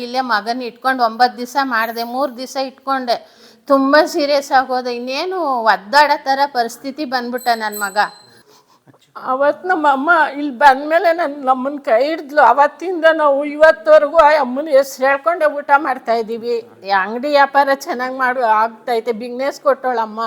ಇಲ್ಲೇ ಮಗನ ಇಟ್ಕೊಂಡು ಒಂಬತ್ತು ದಿವಸ ಮಾಡಿದೆ, ಮೂರು ದಿವಸ ಇಟ್ಕೊಂಡೆ. ತುಂಬ ಸೀರಿಯಸ್ ಆಗೋದು ಇನ್ನೇನು ಒದ್ದಾಡೋ ಥರ ಪರಿಸ್ಥಿತಿ ಬಂದ್ಬಿಟ್ಟ ನನ್ನ ಮಗ. ಅವತ್ತು ನಮ್ಮ ಅಮ್ಮ ಇಲ್ಲಿ ಬಂದಮೇಲೆ ನನ್ನ ನಮ್ಮನ್ನ ಕೈ ಹಿಡಿದ್ಲು. ಅವತ್ತಿಂದ ನಾವು ಇವತ್ತವರೆಗೂ ಆ ಅಮ್ಮನ ಹೆಸ್ರು ಹೇಳ್ಕೊಂಡೆ ಊಟ ಮಾಡ್ತಾ ಇದ್ದೀವಿ ಅಂಗಡಿ ವ್ಯಾಪಾರ ಚೆನ್ನಾಗಿ ಮಾಡು, ಆಗ್ತೈತೆ. ಬಿಗ್ನೆಸ್ ಕೊಟ್ಟೋಳಮ್ಮ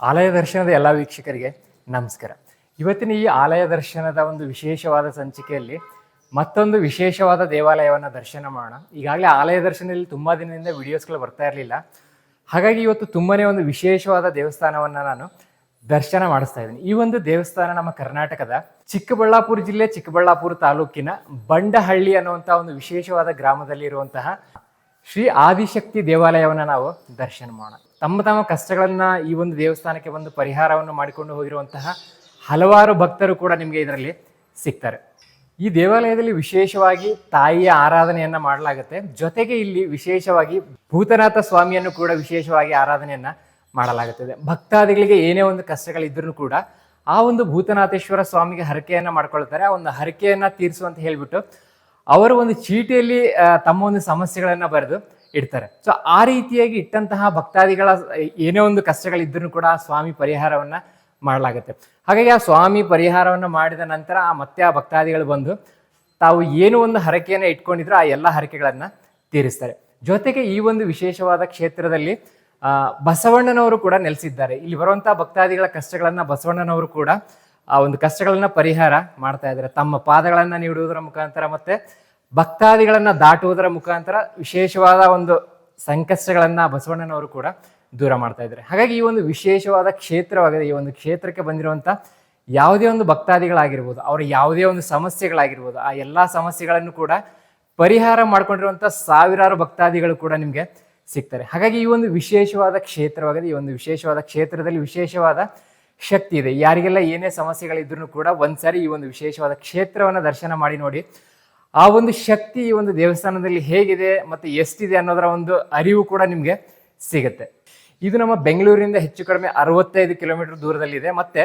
ಆಲಯ ದರ್ಶನದ ಎಲ್ಲ ವೀಕ್ಷಕರಿಗೆ ನಮಸ್ಕಾರ. ಇವತ್ತಿನ ಈ ಆಲಯ ದರ್ಶನದ ಒಂದು ವಿಶೇಷವಾದ ಸಂಚಿಕೆಯಲ್ಲಿ ಮತ್ತೊಂದು ವಿಶೇಷವಾದ ದೇವಾಲಯವನ್ನು ದರ್ಶನ ಮಾಡೋಣ. ಈಗಾಗಲೇ ಆಲಯ ದರ್ಶನದಲ್ಲಿ ತುಂಬ ದಿನದಿಂದ ವಿಡಿಯೋಸ್ಗಳು ಬರ್ತಾ ಇರಲಿಲ್ಲ. ಹಾಗಾಗಿ ಇವತ್ತು ತುಂಬನೇ ಒಂದು ವಿಶೇಷವಾದ ದೇವಸ್ಥಾನವನ್ನು ನಾನು ದರ್ಶನ ಮಾಡಿಸ್ತಾ ಇದ್ದೀನಿ. ಈ ಒಂದು ದೇವಸ್ಥಾನ ನಮ್ಮ ಕರ್ನಾಟಕದ ಚಿಕ್ಕಬಳ್ಳಾಪುರ ಜಿಲ್ಲೆ, ಚಿಕ್ಕಬಳ್ಳಾಪುರ ತಾಲೂಕಿನ ಬಂಡಹಳ್ಳಿ ಅನ್ನುವಂಥ ಒಂದು ವಿಶೇಷವಾದ ಗ್ರಾಮದಲ್ಲಿ ಇರುವಂತಹ ಶ್ರೀ ಆದಿಶಕ್ತಿ ದೇವಾಲಯವನ್ನು ನಾವು ದರ್ಶನ ಮಾಡೋಣ. ತಮ್ಮ ತಮ್ಮ ಕಷ್ಟಗಳನ್ನ ಈ ಒಂದು ದೇವಸ್ಥಾನಕ್ಕೆ ಬಂದು ಪರಿಹಾರವನ್ನು ಮಾಡಿಕೊಂಡು ಹೋಗಿರುವಂತಹ ಹಲವಾರು ಭಕ್ತರು ಕೂಡ ನಿಮಗೆ ಇದರಲ್ಲಿ ಸಿಗ್ತಾರೆ. ಈ ದೇವಾಲಯದಲ್ಲಿ ವಿಶೇಷವಾಗಿ ತಾಯಿಯ ಆರಾಧನೆಯನ್ನ ಮಾಡಲಾಗುತ್ತೆ. ಜೊತೆಗೆ ಇಲ್ಲಿ ವಿಶೇಷವಾಗಿ ಭೂತನಾಥ ಸ್ವಾಮಿಯನ್ನು ಕೂಡ ವಿಶೇಷವಾಗಿ ಆರಾಧನೆಯನ್ನ ಮಾಡಲಾಗುತ್ತದೆ ಭಕ್ತಾದಿಗಳಿಗೆ ಏನೇ ಒಂದು ಕಷ್ಟಗಳಿದ್ರೂ ಕೂಡ ಆ ಒಂದು ಭೂತನಾಥೇಶ್ವರ ಸ್ವಾಮಿಗೆ ಹರಕೆಯನ್ನ ಮಾಡ್ಕೊಳ್ತಾರೆ. ಆ ಒಂದು ಹರಕೆಯನ್ನ ತೀರಿಸು ಅಂತ ಹೇಳ್ಬಿಟ್ಟು ಅವರು ಒಂದು ಚೀಟಿಯಲ್ಲಿ ತಮ್ಮ ಒಂದು ಸಮಸ್ಯೆಗಳನ್ನ ಬರೆದು ಇಡ್ತಾರೆ. ಸೊ ಆ ರೀತಿಯಾಗಿ ಇಟ್ಟಂತಹ ಭಕ್ತಾದಿಗಳ ಏನೇ ಒಂದು ಕಷ್ಟಗಳಿದ್ರೂ ಕೂಡ ಸ್ವಾಮಿ ಪರಿಹಾರವನ್ನ ಮಾಡಲಾಗುತ್ತೆ. ಹಾಗಾಗಿ ಆ ಸ್ವಾಮಿ ಪರಿಹಾರವನ್ನ ಮಾಡಿದ ನಂತರ ಆ ಮತ್ತೆ ಆ ಭಕ್ತಾದಿಗಳು ಬಂದು ತಾವು ಏನು ಒಂದು ಹರಕೆಯನ್ನು ಇಟ್ಕೊಂಡಿದ್ರು ಆ ಎಲ್ಲ ಹರಕೆಗಳನ್ನ ತೀರಿಸ್ತಾರೆ. ಜೊತೆಗೆ ಈ ಒಂದು ವಿಶೇಷವಾದ ಕ್ಷೇತ್ರದಲ್ಲಿ ಬಸವಣ್ಣನವರು ಕೂಡ ನೆಲೆಸಿದ್ದಾರೆ. ಇಲ್ಲಿ ಬರುವಂತಹ ಭಕ್ತಾದಿಗಳ ಕಷ್ಟಗಳನ್ನ ಬಸವಣ್ಣನವರು ಕೂಡ ಆ ಒಂದು ಕಷ್ಟಗಳನ್ನ ಪರಿಹಾರ ಮಾಡ್ತಾ ಇದ್ದಾರೆ. ತಮ್ಮ ಪಾದಗಳನ್ನ ನೀಡುವುದರ ಮುಖಾಂತರ ಮತ್ತೆ ಭಕ್ತಾದಿಗಳನ್ನ ದಾಟುವುದರ ಮುಖಾಂತರ ವಿಶೇಷವಾದ ಒಂದು ಸಂಕಷ್ಟಗಳನ್ನ ಬಸವಣ್ಣನವರು ಕೂಡ ದೂರ ಮಾಡ್ತಾ ಇದ್ದಾರೆ. ಹಾಗಾಗಿ ಈ ಒಂದು ವಿಶೇಷವಾದ ಕ್ಷೇತ್ರವಾಗಿದೆ, ಈ ಒಂದು ಕ್ಷೇತ್ರಕ್ಕೆ ಬಂದಿರುವಂತ ಯಾವುದೇ ಒಂದು ಭಕ್ತಾದಿಗಳಾಗಿರ್ಬೋದು, ಅವರ ಯಾವುದೇ ಒಂದು ಸಮಸ್ಯೆಗಳಾಗಿರ್ಬೋದು, ಆ ಎಲ್ಲ ಸಮಸ್ಯೆಗಳನ್ನು ಕೂಡ ಪರಿಹಾರ ಮಾಡಿಕೊಂಡಿರುವಂಥ ಸಾವಿರಾರು ಭಕ್ತಾದಿಗಳು ಕೂಡ ನಿಮಗೆ ಸಿಗ್ತಾರೆ. ಹಾಗಾಗಿ ಈ ಒಂದು ವಿಶೇಷವಾದ ಕ್ಷೇತ್ರವಾಗಿದೆ, ಈ ಒಂದು ವಿಶೇಷವಾದ ಕ್ಷೇತ್ರದಲ್ಲಿ ವಿಶೇಷವಾದ ಶಕ್ತಿ ಇದೆ. ಯಾರಿಗೆಲ್ಲ ಏನೇ ಸಮಸ್ಯೆಗಳಿದ್ರು ಕೂಡ ಒಂದ್ಸಾರಿ ಈ ಒಂದು ವಿಶೇಷವಾದ ಕ್ಷೇತ್ರವನ್ನು ದರ್ಶನ ಮಾಡಿ ನೋಡಿ ಆ ಒಂದು ಶಕ್ತಿ ಈ ಒಂದು ದೇವಸ್ಥಾನದಲ್ಲಿ ಹೇಗಿದೆ ಮತ್ತೆ ಎಷ್ಟಿದೆ ಅನ್ನೋದರ ಒಂದು ಅರಿವು ಕೂಡ ನಿಮಗೆ ಸಿಗುತ್ತೆ. ಇದು ನಮ್ಮ ಬೆಂಗಳೂರಿನಿಂದ ಹೆಚ್ಚು ಕಡಿಮೆ ಅರವತ್ತೈದು ಕಿಲೋಮೀಟರ್ ದೂರದಲ್ಲಿದೆ. ಮತ್ತೆ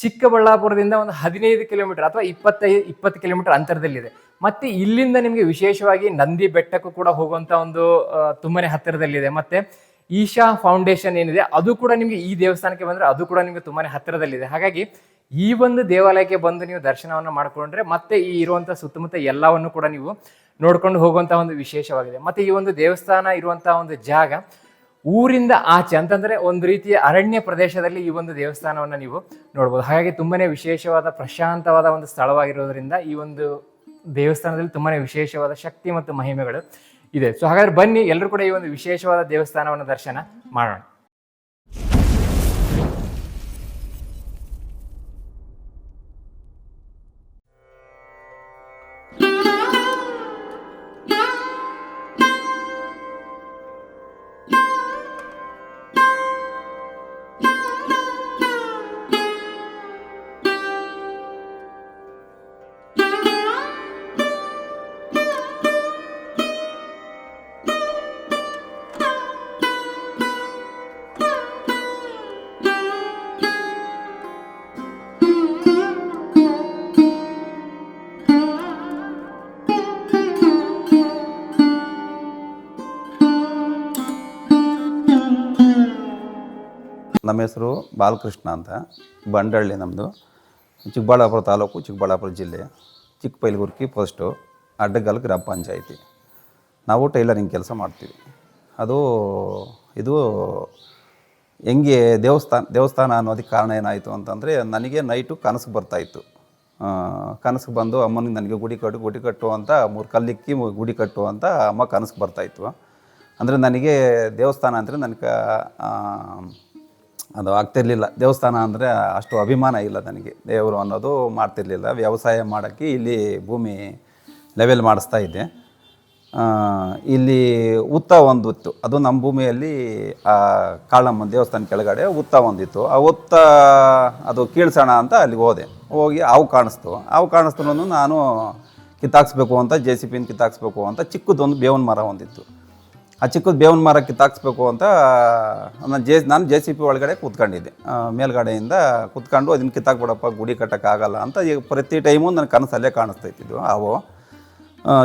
ಚಿಕ್ಕಬಳ್ಳಾಪುರದಿಂದ ಒಂದು ಹದಿನೈದು ಕಿಲೋಮೀಟರ್ ಅಥವಾ ಇಪ್ಪತ್ತೈದು ಇಪ್ಪತ್ತು ಕಿಲೋಮೀಟರ್ ಅಂತರದಲ್ಲಿದೆ. ಮತ್ತೆ ಇಲ್ಲಿಂದ ನಿಮಗೆ ವಿಶೇಷವಾಗಿ ನಂದಿ ಬೆಟ್ಟಕ್ಕೂ ಕೂಡ ಹೋಗುವಂತ ಒಂದು ತುಂಬನೇ ಹತ್ತಿರದಲ್ಲಿದೆ. ಮತ್ತೆ ಈಶಾ ಫೌಂಡೇಶನ್ ಏನಿದೆ, ಅದು ಕೂಡ ನಿಮಗೆ ಈ ದೇವಸ್ಥಾನಕ್ಕೆ ಬಂದರೆ ಅದು ಕೂಡ ನಿಮಗೆ ತುಂಬಾ ಹತ್ತಿರದಲ್ಲಿದೆ. ಹಾಗಾಗಿ ಈ ಒಂದು ದೇವಾಲಯಕ್ಕೆ ಬಂದು ನೀವು ದರ್ಶನವನ್ನು ಮಾಡಿಕೊಂಡ್ರೆ ಮತ್ತೆ ಈ ಇರುವಂಥ ಸುತ್ತಮುತ್ತ ಎಲ್ಲವನ್ನು ಕೂಡ ನೀವು ನೋಡ್ಕೊಂಡು ಹೋಗುವಂಥ ಒಂದು ವಿಶೇಷವಾಗಿದೆ. ಮತ್ತೆ ಈ ಒಂದು ದೇವಸ್ಥಾನ ಇರುವಂಥ ಒಂದು ಜಾಗ ಊರಿಂದ ಆಚೆ, ಅಂತಂದ್ರೆ ಒಂದು ರೀತಿಯ ಅರಣ್ಯ ಪ್ರದೇಶದಲ್ಲಿ ಈ ಒಂದು ದೇವಸ್ಥಾನವನ್ನು ನೀವು ನೋಡ್ಬೋದು. ಹಾಗಾಗಿ ತುಂಬಾನೇ ವಿಶೇಷವಾದ, ಪ್ರಶಾಂತವಾದ ಒಂದು ಸ್ಥಳವಾಗಿರೋದ್ರಿಂದ ಈ ಒಂದು ದೇವಸ್ಥಾನದಲ್ಲಿ ತುಂಬಾ ವಿಶೇಷವಾದ ಶಕ್ತಿ ಮತ್ತು ಮಹಿಮೆಗಳು ಇದೆ. ಸೊ ಹಾಗಾದ್ರೆ ಬನ್ನಿ ಎಲ್ಲರೂ ಕೂಡ ಈ ಒಂದು ವಿಶೇಷವಾದ ದೇವಸ್ಥಾನವನ್ನು ದರ್ಶನ ಮಾಡೋಣ. ನಮ್ಮ ಹೆಸರು ಬಾಲಕೃಷ್ಣ ಅಂತ, ಬಂಡಳ್ಳಿ ನಮ್ಮದು ಚಿಕ್ಕಬಳ್ಳಾಪುರ ತಾಲೂಕು, ಚಿಕ್ಕಬಳ್ಳಾಪುರ ಜಿಲ್ಲೆ ಚಿಕ್ಕಪೈಲ್ಗುರ್ಕಿ ಪೋಸ್ಟು, ಅಡ್ಡಗಲ್ ಗ್ರಾಮ ಪಂಚಾಯಿತಿ. ನಾವು ಟೈಲರಿಂಗ್ ಕೆಲಸ ಮಾಡ್ತೀವಿ. ಅದು, ಇದು ಹೆಂಗೆ ದೇವಸ್ಥಾನ ದೇವಸ್ಥಾನ ಅನ್ನೋದಕ್ಕೆ ಕಾರಣ ಏನಾಯಿತು ಅಂತಂದರೆ, ನನಗೆ ನೈಟು ಕನಸು ಬರ್ತಾಯಿತ್ತು ಕನಸು ಬಂದು ಅಮ್ಮನಿಗೆ ನನಗೆ ಗುಡಿ ಕಟ್ಟು ಗುಡಿ ಕಟ್ಟು ಅಂತ, ಮೂರು ಕಲ್ಲಿಕ್ಕಿ ಗುಡಿ ಕಟ್ಟು ಅಂತ ಅಮ್ಮ ಕನಸು ಬರ್ತಾಯಿತ್ತು ಅಂದರೆ ನನಗೆ ದೇವಸ್ಥಾನ ಅಂದರೆ ನನಗೆ ಅದು ಆಗ್ತಿರ್ಲಿಲ್ಲ. ದೇವಸ್ಥಾನ ಅಂದರೆ ಅಷ್ಟು ಅಭಿಮಾನ ಇಲ್ಲ ನನಗೆ. ದೇವರು ಅನ್ನೋದು ಮಾಡ್ತಿರ್ಲಿಲ್ಲ. ವ್ಯವಸಾಯ ಮಾಡೋಕ್ಕೆ ಇಲ್ಲಿ ಭೂಮಿ ಲೆವೆಲ್ ಮಾಡಿಸ್ತಾ ಇದ್ದೆ. ಇಲ್ಲಿ ಉತ್ತ ಒಂದಿತ್ತು. ಅದು ನಮ್ಮ ಭೂಮಿಯಲ್ಲಿ, ಆ ಕಾಳಮ್ಮ ದೇವಸ್ಥಾನ ಕೆಳಗಡೆ ಉತ್ತ ಒಂದಿತ್ತು. ಆ ಉತ್ತ, ಅದು ಕೀಳ್ಸೋಣ ಅಂತ ಅಲ್ಲಿಗೆ ಹೋದೆ. ಹೋಗಿ ಹಾವು ಕಾಣಿಸ್ತು. ಹಾವು ಕಾಣಿಸ್ತು ನಾನು ಕಿತ್ತಾಕ್ಸ್ಬೇಕು ಅಂತ ಜೆ ಸಿ ಪಿನ ಕಿತ್ತಾಕ್ಸ್ಬೇಕು ಅಂತ ಚಿಕ್ಕದೊಂದು ಬೇವಿನ ಮರ ಒಂದಿತ್ತು. ಆ ಚಿಕ್ಕದು ಬೇವಿನ ಮರ ಕಿತ್ತಾಕ್ಸ್ಬೇಕು ಅಂತ ನಾನು ಜೆ ನಾನು ಜೆ ಸಿ ಪಿ ಒಳಗಡೆ ಕೂತ್ಕೊಂಡಿದ್ದೆ. ಮೇಲ್ಗಡೆಯಿಂದ ಕೂತ್ಕೊಂಡು ಅದನ್ನು ಕಿತ್ತಾಕ್ಬಿಡಪ್ಪ, ಗುಡಿ ಕಟ್ಟೋಕ್ಕಾಗಲ್ಲ ಅಂತ ಈಗ ಪ್ರತಿ ಟೈಮು ನನ್ನ ಕನಸಲ್ಲೇ ಕಾಣಿಸ್ತೈತಿದ್ದು. ಅವು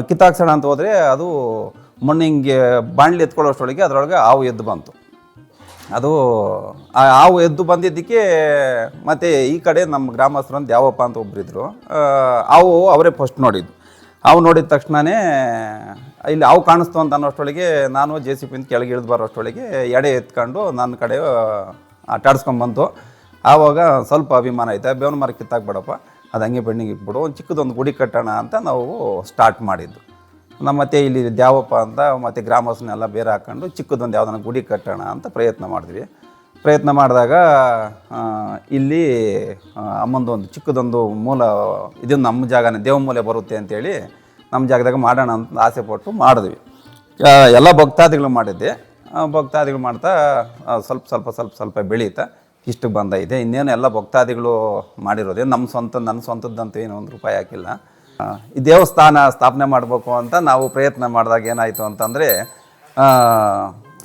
ಕಿತ್ತಾಕ್ಸೋಣ ಅಂತ ಹೋದರೆ ಅದು ಮಣ್ಣು ಹಿಂಗೆ ಬಾಣಲಿ ಎತ್ಕೊಳ್ಳೋಷ್ಟೊಳಗೆ ಅದರೊಳಗೆ ಹಾವು ಎದ್ದು ಬಂತು. ಅದು, ಆ ಹಾವು ಎದ್ದು ಬಂದಿದ್ದಕ್ಕೆ ಮತ್ತು ಈ ಕಡೆ ನಮ್ಮ ಗ್ರಾಮಸ್ಥರು ಅಂತ ಯಾವಪ್ಪ ಅಂತ ಒಬ್ಬರಿದ್ದರು ಹಾವು ಅವರೇ ಫಸ್ಟ್ ನೋಡಿದ್ದು. ಹಾವು ನೋಡಿದ ತಕ್ಷಣವೇ ಇಲ್ಲಿ ಅವು ಕಾಣಿಸ್ತು ಅಂತ ಅನ್ನೋಷ್ಟೊಳಗೆ ನಾನು ಜೆ ಸಿ ಪಿಂದ ಕೆಳಗೆ ಇಳಿದು ಬರೋಷ್ಟೊಳಗೆ ಎಡೆ ಎತ್ಕೊಂಡು ನನ್ನ ಕಡೆ ಆಟಾಡ್ಸ್ಕೊಂಬಂತು ಆವಾಗ ಸ್ವಲ್ಪ ಅಭಿಮಾನ ಐತೆ. ಬೇವನ ಮರ ಕಿತ್ತಾಕ್ಬೇಡಪ್ಪ, ಅದು ಹಂಗೆ ಬೆಣ್ಣಿಗೆ ಇಟ್ಬಿಡು, ಒಂದು ಚಿಕ್ಕದೊಂದು ಗುಡಿ ಕಟ್ಟೋಣ ಅಂತ ನಾವು ಸ್ಟಾರ್ಟ್ ಮಾಡಿದ್ದು. ನಮ್ಮ ಮತ್ತೆ ಇಲ್ಲಿ ದ್ಯಾವಪ್ಪ ಅಂತ, ಮತ್ತು ಗ್ರಾಮಸ್ಥನೆಲ್ಲ ಬೇರೆ ಹಾಕ್ಕೊಂಡು ಚಿಕ್ಕದೊಂದು ಯಾವುದನ್ನ ಗುಡಿ ಕಟ್ಟೋಣ ಅಂತ ಪ್ರಯತ್ನ ಮಾಡಿದ್ವಿ. ಪ್ರಯತ್ನ ಮಾಡಿದಾಗ ಇಲ್ಲಿ ಅಮ್ಮಂದು ಒಂದು ಚಿಕ್ಕದೊಂದು ಮೂಲ ಇದೊಂದು ನಮ್ಮ ಜಾಗನೇ ದೇವ ಮೂಲೆ ಬರುತ್ತೆ ಅಂತೇಳಿ ನಮ್ಮ ಜಾಗದಾಗ ಮಾಡೋಣ ಅಂತ ಆಸೆ ಪಟ್ಟು ಮಾಡಿದ್ವಿ. ಎಲ್ಲ ಭಕ್ತಾದಿಗಳು ಮಾಡಿದ್ದೆ. ಭಕ್ತಾದಿಗಳು ಮಾಡ್ತಾ ಸ್ವಲ್ಪ ಸ್ವಲ್ಪ ಸ್ವಲ್ಪ ಸ್ವಲ್ಪ ಬೆಳೀತಾ ಇಷ್ಟು ಬಂದೈತೆ ಇನ್ನೇನು ಎಲ್ಲ ಭಕ್ತಾದಿಗಳು ಮಾಡಿರೋದೇ ನಮ್ಮ ಸ್ವಂತ, ನನ್ನ ಸ್ವಂತದ್ದಂತೂ ಏನು ಒಂದು ರೂಪಾಯಿ ಹಾಕಿಲ್ಲ. ಈ ದೇವಸ್ಥಾನ ಸ್ಥಾಪನೆ ಮಾಡಬೇಕು ಅಂತ ನಾವು ಪ್ರಯತ್ನ ಮಾಡಿದಾಗ ಏನಾಯಿತು ಅಂತಂದರೆ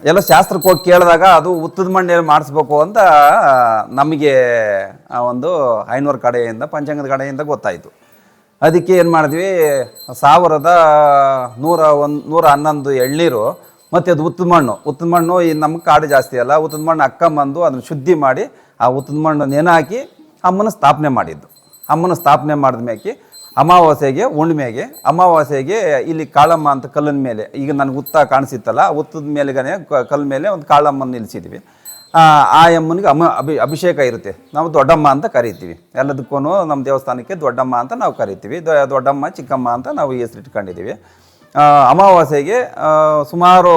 ಎಲ್ಲ ಶಾಸ್ತ್ರಕ್ಕೆ ಹೋಗಿ ಕೇಳಿದಾಗ ಅದು ಉತ್ತದ ಮಣ್ಣಲ್ಲಿ ಮಾಡಿಸ್ಬೇಕು ಅಂತ ನಮಗೆ, ಆ, ಒಂದು ಐನೂರು ಕಡೆಯಿಂದ, ಪಂಚಾಂಗದ ಕಡೆಯಿಂದ ಗೊತ್ತಾಯಿತು. ಅದಕ್ಕೆ ಏನು ಮಾಡಿದ್ವಿ, ಸಾವಿರದ ನೂರ ಒಂದು, ನೂರ ಹನ್ನೊಂದು ಎಳ್ನೀರು, ಮತ್ತು ಅದು ಉತ್ತದ ಮಣ್ಣು. ಉತ್ತದ ಮಣ್ಣು ಈ ನಮ್ಮ ಕಾಡು ಜಾಸ್ತಿ ಅಲ್ಲ, ಉತ್ತದ ಮಣ್ಣು ಅಕ್ಕಂಬಂದು ಅದನ್ನು ಶುದ್ಧಿ ಮಾಡಿ, ಆ ಉತ್ತದ ಮಣ್ಣು ನೆನೆ ಹಾಕಿ ಅಮ್ಮನ ಸ್ಥಾಪನೆ ಮಾಡಿದ್ದು. ಅಮ್ಮನ ಸ್ಥಾಪನೆ ಮಾಡಿದ ಮೇಕೆ ಅಮಾವಾಸ್ಯೆಗೆ, ಹುಣ್ಣಿಮೆಗೆ, ಅಮಾವಾಸ್ಯೆಗೆ ಇಲ್ಲಿ ಕಾಳಮ್ಮ ಅಂತ ಕಲ್ಲಿನ ಮೇಲೆ, ಈಗ ನನಗೆ ಉತ್ತ ಕಾಣಿಸಿತ್ತಲ್ಲ ಉತ್ತದ ಮೇಲೆಗನೆ ಕಲ್ಲ ಮೇಲೆ ಒಂದು ಕಾಳಮ್ಮನ ನಿಲ್ಲಿಸಿದ್ವಿ ಆ ಅಮ್ಮನಿಗೆ ಅಮ್ಮ ಅಭಿ ಅಭಿಷೇಕ ಇರುತ್ತೆ. ನಾವು ದೊಡ್ಡಮ್ಮ ಅಂತ ಕರಿತೀವಿ. ಎಲ್ಲದಕ್ಕೂ ನಮ್ಮ ದೇವಸ್ಥಾನಕ್ಕೆ ದೊಡ್ಡಮ್ಮ ಅಂತ ನಾವು ಕರಿತೀವಿ. ದೊಡ್ಡಮ್ಮ, ಚಿಕ್ಕಮ್ಮ ಅಂತ ನಾವು ಹೆಸರಿಟ್ಕೊಂಡಿದ್ದೀವಿ ಅಮಾವಾಸ್ಯೆಗೆ ಸುಮಾರು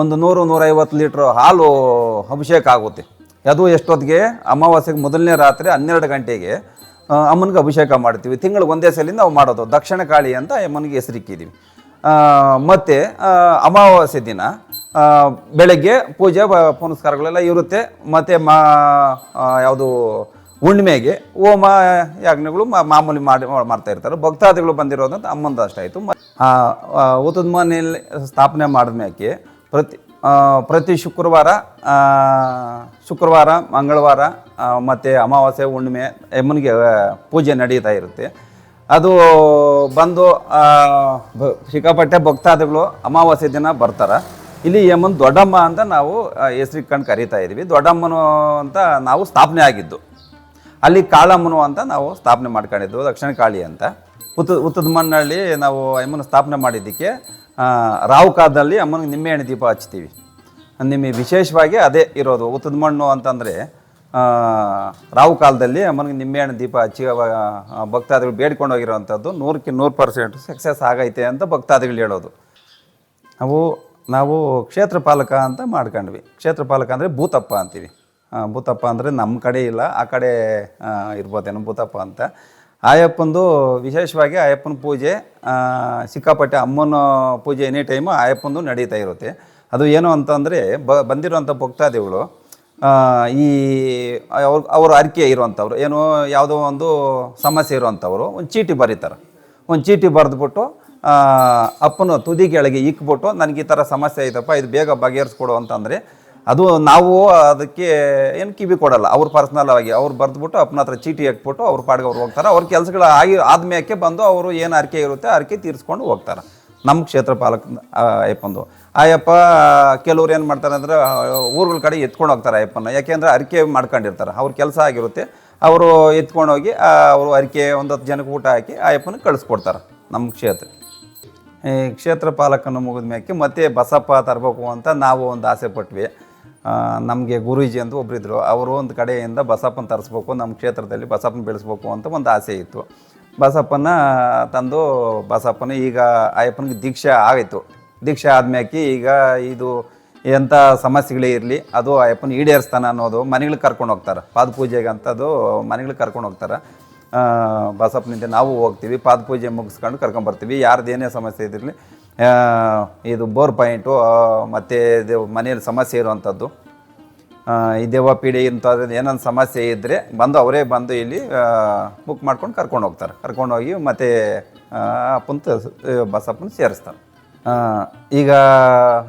ಒಂದು ನೂರು, ನೂರೈವತ್ತು ಲೀಟ್ರ್ ಹಾಲು ಅಭಿಷೇಕ ಆಗುತ್ತೆ. ಅದು ಎಷ್ಟೊತ್ತಿಗೆ? ಅಮಾವಾಸ್ಯೆಗೆ ಮೊದಲನೇ ರಾತ್ರಿ ಹನ್ನೆರಡು ಗಂಟೆಗೆ. ಅಮ್ಮನಿಗೆ ಅಭಿಷೇಕ ಮಾಡ್ತೀವಿ. ತಿಂಗಳು ಒಂದೇ ಸಲಿಂದ ನಾವು ಮಾಡೋದು. ದಕ್ಷಿಣ ಕಾಳಿ ಅಂತ ಅಮ್ಮನಿಗೆ ಹೆಸರಿಕ್ಕಿದ್ದೀವಿ ಮತ್ತು ಅಮಾವಾಸ್ಯೆ ದಿನ ಬೆಳಗ್ಗೆ ಪೂಜೆ ಪುನಸ್ಕಾರಗಳೆಲ್ಲ ಇರುತ್ತೆ. ಮತ್ತು ಮಾ ಯಾವುದು ಹುಣ್ಣಿಮೆಗೆ ಹೋಮ ಯಾಜ್ಞೆಗಳು ಮಾಮೂಲಿ ಮಾಡಿ, ಮಾಡ್ತಾ ಇರ್ತಾರೆ. ಭಕ್ತಾದಿಗಳು ಬಂದಿರೋದಂತ ಅಮ್ಮಂದು ಅಷ್ಟಾಯಿತು ಊತದ ಮನೆಯಲ್ಲಿ ಸ್ಥಾಪನೆ ಮಾಡಿದ ಪ್ರತಿ ಪ್ರತಿ ಶುಕ್ರವಾರ ಶುಕ್ರವಾರ, ಮಂಗಳವಾರ ಮತ್ತು ಅಮಾವಾಸ್ಯೆ, ಹುಣ್ಣಿಮೆ ಯಮ್ಮನಿಗೆ ಪೂಜೆ ನಡೀತಾ ಇರುತ್ತೆ. ಅದು ಬಂದು ಸಿಕ್ಕಾಪಟ್ಟೆ ಭಕ್ತಾದಿಗಳು ಅಮಾವಾಸ್ಯೆ ದಿನ ಬರ್ತಾರೆ. ಇಲ್ಲಿ ಯಮನ್ ದೊಡ್ಡಮ್ಮ ಅಂತ ನಾವು ಹೆಸರಿಟ್ಕೊಂಡು ಕರಿತಾ ಇದ್ದೀವಿ ದೊಡ್ಡಮ್ಮನು ಅಂತ ನಾವು ಸ್ಥಾಪನೆ ಆಗಿದ್ದು. ಅಲ್ಲಿ ಕಾಳಮ್ಮನು ಅಂತ ನಾವು ಸ್ಥಾಪನೆ ಮಾಡ್ಕೊಂಡಿದ್ದು, ದಕ್ಷಿಣ ಕಾಳಿ ಅಂತ. ಉತ್ತ ಉತ್ತದ ಮಣ್ಣಲ್ಲಿ ನಾವು ಯಮ್ಮನ ಸ್ಥಾಪನೆ ಮಾಡಿದ್ದಕ್ಕೆ ರಾವು ಕಾಲದಲ್ಲಿ ಅಮ್ಮನಿಗೆ ನಿಂಬೆಹಣ್ಣು ದೀಪ ಹಚ್ತೀವಿ ನಿಮಗೆ ವಿಶೇಷವಾಗಿ ಅದೇ ಇರೋದು, ಉತ್ತದ ಮಣ್ಣು ಅಂತಂದರೆ ರಾವು ಕಾಲದಲ್ಲಿ ಅಮ್ಮನಿಗೆ ನಿಂಬೆಹಣ್ಣು ದೀಪ ಹಚ್ಚಿ ಭಕ್ತಾದಿಗಳು ಬೇಡ್ಕೊಂಡು ಹೋಗಿರೋವಂಥದ್ದು ನೂರಕ್ಕೆ ನೂರು ಪರ್ಸೆಂಟ್ ಸಕ್ಸಸ್ ಆಗೈತೆ ಅಂತ ಭಕ್ತಾದಿಗಳು ಹೇಳೋದು. ನಾವು ನಾವು ಕ್ಷೇತ್ರ ಪಾಲಕ ಅಂತ ಮಾಡ್ಕೊಂಡ್ವಿ. ಕ್ಷೇತ್ರ ಪಾಲಕ ಅಂದರೆ ಭೂತಪ್ಪ ಅಂತೀವಿ. ಭೂತಪ್ಪ ಅಂದರೆ ನಮ್ಮ ಕಡೆ ಇಲ್ಲ, ಆ ಕಡೆ ಇರ್ಬೋದೇನೋ ಭೂತಪ್ಪ ಅಂತ. ಆಯಪ್ಪಂದು ವಿಶೇಷವಾಗಿ ಆಯಪ್ಪನ ಪೂಜೆ ಸಿಕ್ಕಾಪಟ್ಟೆ ಅಮ್ಮನ ಪೂಜೆ ಎನಿ ಟೈಮು ಆಯಪ್ಪಂದು ನಡೀತಾ ಇರುತ್ತೆ. ಅದು ಏನು ಅಂತಂದರೆ, ಬ, ಬಂದಿರುವಂಥ ಭಕ್ತಾದಿಗಳು ಈ, ಅವ್ರ ಅವ್ರ ಅರಿಕೆ ಇರುವಂಥವ್ರು, ಏನು ಯಾವುದೋ ಒಂದು ಸಮಸ್ಯೆ ಇರುವಂಥವ್ರು, ಒಂದು ಚೀಟಿ ಬರೀತಾರೆ. ಒಂದು ಚೀಟಿ ಬರೆದ್ಬಿಟ್ಟು ಅಪ್ಪನ ತುದಿ ಕೆಳಗೆ ಇಕ್ಬಿಟ್ಟು ನನಗೆ ಈ ಥರ ಸಮಸ್ಯೆ ಐತಪ್ಪ, ಇದು ಬೇಗ ಬಗೆಹರಿಸ್ಕೊಡು ಅಂತಂದರೆ ಅದು ನಾವು ಅದಕ್ಕೆ ಏನು ಕಿವಿ ಕೊಡಲ್ಲ. ಅವ್ರು ಪರ್ಸ್ನಲ್ ಆಗಿ ಅವ್ರು ಬರೆದ್ಬಿಟ್ಟು ಅಪ್ಪನ ಹತ್ರ ಚೀಟಿ ಹಾಕ್ಬಿಟ್ಟು ಅವ್ರ ಪಾಡಿಗೆ ಅವ್ರು ಹೋಗ್ತಾರೆ. ಅವ್ರ ಕೆಲಸಗಳು ಆಗಿ ಆದ್ಮೇಲೆ ಬಂದು ಅವರು ಏನು ಅರ್ಕೆ ಇರುತ್ತೆ ಅರ್ಕೆ ತೀರಿಸ್ಕೊಂಡು ಹೋಗ್ತಾರೆ. ನಮ್ಮ ಕ್ಷೇತ್ರ ಪಾಲಕ ಅಯ್ಯಪ್ಪಂದು. ಅಯ್ಯಪ್ಪ, ಕೆಲವ್ರು ಏನು ಮಾಡ್ತಾರೆ ಅಂದರೆ, ಊರುಗಳ ಕಡೆ ಎತ್ಕೊಂಡು ಹೋಗ್ತಾರೆ ಅಯ್ಯಪ್ಪನ ಯಾಕೆಂದರೆ ಅರಿಕೆ ಮಾಡ್ಕೊಂಡಿರ್ತಾರೆ. ಅವ್ರ ಕೆಲಸ ಆಗಿರುತ್ತೆ. ಅವರು ಎತ್ಕೊಂಡು ಹೋಗಿ ಅವರು ಅರಿಕೆ ಒಂದು ಹತ್ತು ಜನಕ್ಕೆ ಊಟ ಹಾಕಿ ಅಯ್ಯಪ್ಪನ ಕಳಿಸ್ಕೊಡ್ತಾರೆ ನಮ್ಮ ಕ್ಷೇತ್ರ. ಈ ಕ್ಷೇತ್ರ ಪಾಲಕನ ಮುಗಿದ ಮ್ಯಾಕೆ ಮತ್ತೆ ಬಸಪ್ಪ ತರಬೇಕು ಅಂತ ನಾವು ಒಂದು ಆಸೆ ಪಟ್ವಿ. ನಮಗೆ ಗುರೂಜಿ ಅಂತ ಒಬ್ಬರಿದ್ದರು ಅವರು ಒಂದು ಕಡೆಯಿಂದ ಬಸಪ್ಪನ ತರಿಸ್ಬೇಕು, ನಮ್ಮ ಕ್ಷೇತ್ರದಲ್ಲಿ ಬಸಪ್ಪನ ಬೆಳೆಸ್ಬೇಕು ಅಂತ ಒಂದು ಆಸೆ ಇತ್ತು. ಬಸಪ್ಪನ ತಂದು ಬಸಪ್ಪನ ಈಗ ಅಯ್ಯಪ್ಪನಿಗೆ ದೀಕ್ಷೆ ಆಯಿತು. ದೀಕ್ಷೆ ಆದ್ಮ್ಯಾಕೆ ಈಗ ಇದು ಎಂಥ ಸಮಸ್ಯೆಗಳೇ ಇರಲಿ, ಅದು ಅಯ್ಯಪ್ಪನ ಈಡೇರಿಸ್ತಾನೆ ಅನ್ನೋದು ಮನೆಗಳಿಗೆ ಕರ್ಕೊಂಡು ಹೋಗ್ತಾರೆ. ಪಾದ ಪೂಜೆಗೆ ಅಂತದು ಮನೆಗಳಿಗೆ ಕರ್ಕೊಂಡು ಹೋಗ್ತಾರೆ. ಬಸಪ್ಪನಿಂದ ನಾವು ಹೋಗ್ತೀವಿ ಪಾದ ಪೂಜೆ ಮುಗಿಸ್ಕೊಂಡು ಕರ್ಕೊಂಬರ್ತೀವಿ. ಯಾರ್ದು ಏನೇ ಸಮಸ್ಯೆ ಇದಿರಲಿ ಇದು ಬೋರ್ ಪಾಯಿಂಟು ಮತ್ತು ಇದು ಮನೆಯಲ್ಲಿ ಸಮಸ್ಯೆ ಇರುವಂಥದ್ದು. ಈ ದೇವ ಪೀಡೆ ಇಂಥದ್ದು ಏನೊಂದು ಸಮಸ್ಯೆ ಇದ್ದರೆ ಬಂದು ಅವರೇ ಬಂದು ಇಲ್ಲಿ ಬುಕ್ ಮಾಡ್ಕೊಂಡು ಕರ್ಕೊಂಡು ಹೋಗ್ತಾರೆ. ಕರ್ಕೊಂಡು ಹೋಗಿ ಮತ್ತು ಅಪ್ಪನ ಬಸಪ್ಪನ ಸೇರಿಸ್ತಾರೆ. ಈಗ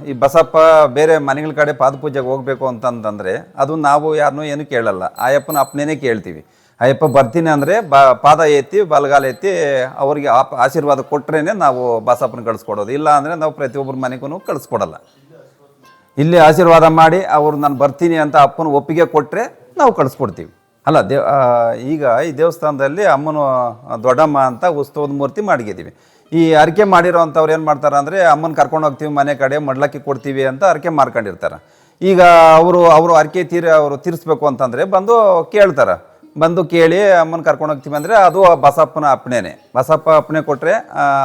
ಈ ಬಸಪ್ಪ ಬೇರೆ ಮನೆಗಳ ಕಡೆ ಪಾದಪೂಜೆಗೆ ಹೋಗಬೇಕು ಅಂತಂತಂದರೆ ಅದು ನಾವು ಯಾರನ್ನೂ ಏನು ಕೇಳಲ್ಲ. ಆಯಪ್ಪನ ಅಪ್ಪನೇ ಕೇಳ್ತೀವಿ. ಅಯ್ಯಪ್ಪ ಬರ್ತೀನಿ ಅಂದರೆ ಬ, ಪಾದ ಎತ್ತಿ, ಬಲಗಾಲ ಎತ್ತಿ ಅವರಿಗೆ ಆಶೀರ್ವಾದ ಕೊಟ್ರೇ ನಾವು ಬಸಪ್ಪನ ಕಳಿಸ್ಕೊಡೋದು. ಇಲ್ಲ ಅಂದರೆ ನಾವು ಪ್ರತಿಯೊಬ್ಬರ ಮನೆಗೂ ಕಳಿಸ್ಕೊಡಲ್ಲ. ಇಲ್ಲಿ ಆಶೀರ್ವಾದ ಮಾಡಿ ಅವರು ನಾನು ಬರ್ತೀನಿ ಅಂತ ಅಪ್ಪನ ಒಪ್ಪಿಗೆ ಕೊಟ್ಟರೆ ನಾವು ಕಳಿಸ್ಕೊಡ್ತೀವಿ. ಅಲ್ಲ ದೇವ್ ಈಗ ಈ ದೇವಸ್ಥಾನದಲ್ಲಿ ಅಮ್ಮನ ದೊಡ್ಡಮ್ಮ ಅಂತ ಉತ್ಸವದ ಮೂರ್ತಿ ಮಾಡಿದ್ದೀವಿ ಈ ಅರಿಕೆ ಮಾಡಿರೋ ಅಂಥವ್ರು ಏನು ಮಾಡ್ತಾರೆ ಅಂದರೆ ಅಮ್ಮನ ಕರ್ಕೊಂಡು ಹೋಗ್ತೀವಿ ಮನೆ ಕಡೆ, ಮಡ್ಲಕ್ಕಿ ಕೊಡ್ತೀವಿ ಅಂತ ಅರಿಕೆ ಮಾರ್ಕೊಂಡಿರ್ತಾರೆ ಈಗ ಅವರು ಅವರು ಅರಿಕೆ ತೀರಿ, ಅವರು ತೀರಿಸ್ಬೇಕು ಅಂತಂದರೆ ಬಂದು ಕೇಳ್ತಾರೆ. ಬಂದು ಕೇಳಿ ಅಮ್ಮನ ಕರ್ಕೊಂಡು ಹೋಗ್ತೀವಿ ಅಂದರೆ ಅದು ಬಸಪ್ಪನ ಅಪ್ಪಣೆನೇ ಬಸಪ್ಪ ಅಪ್ಪಣೆ ಕೊಟ್ಟರೆ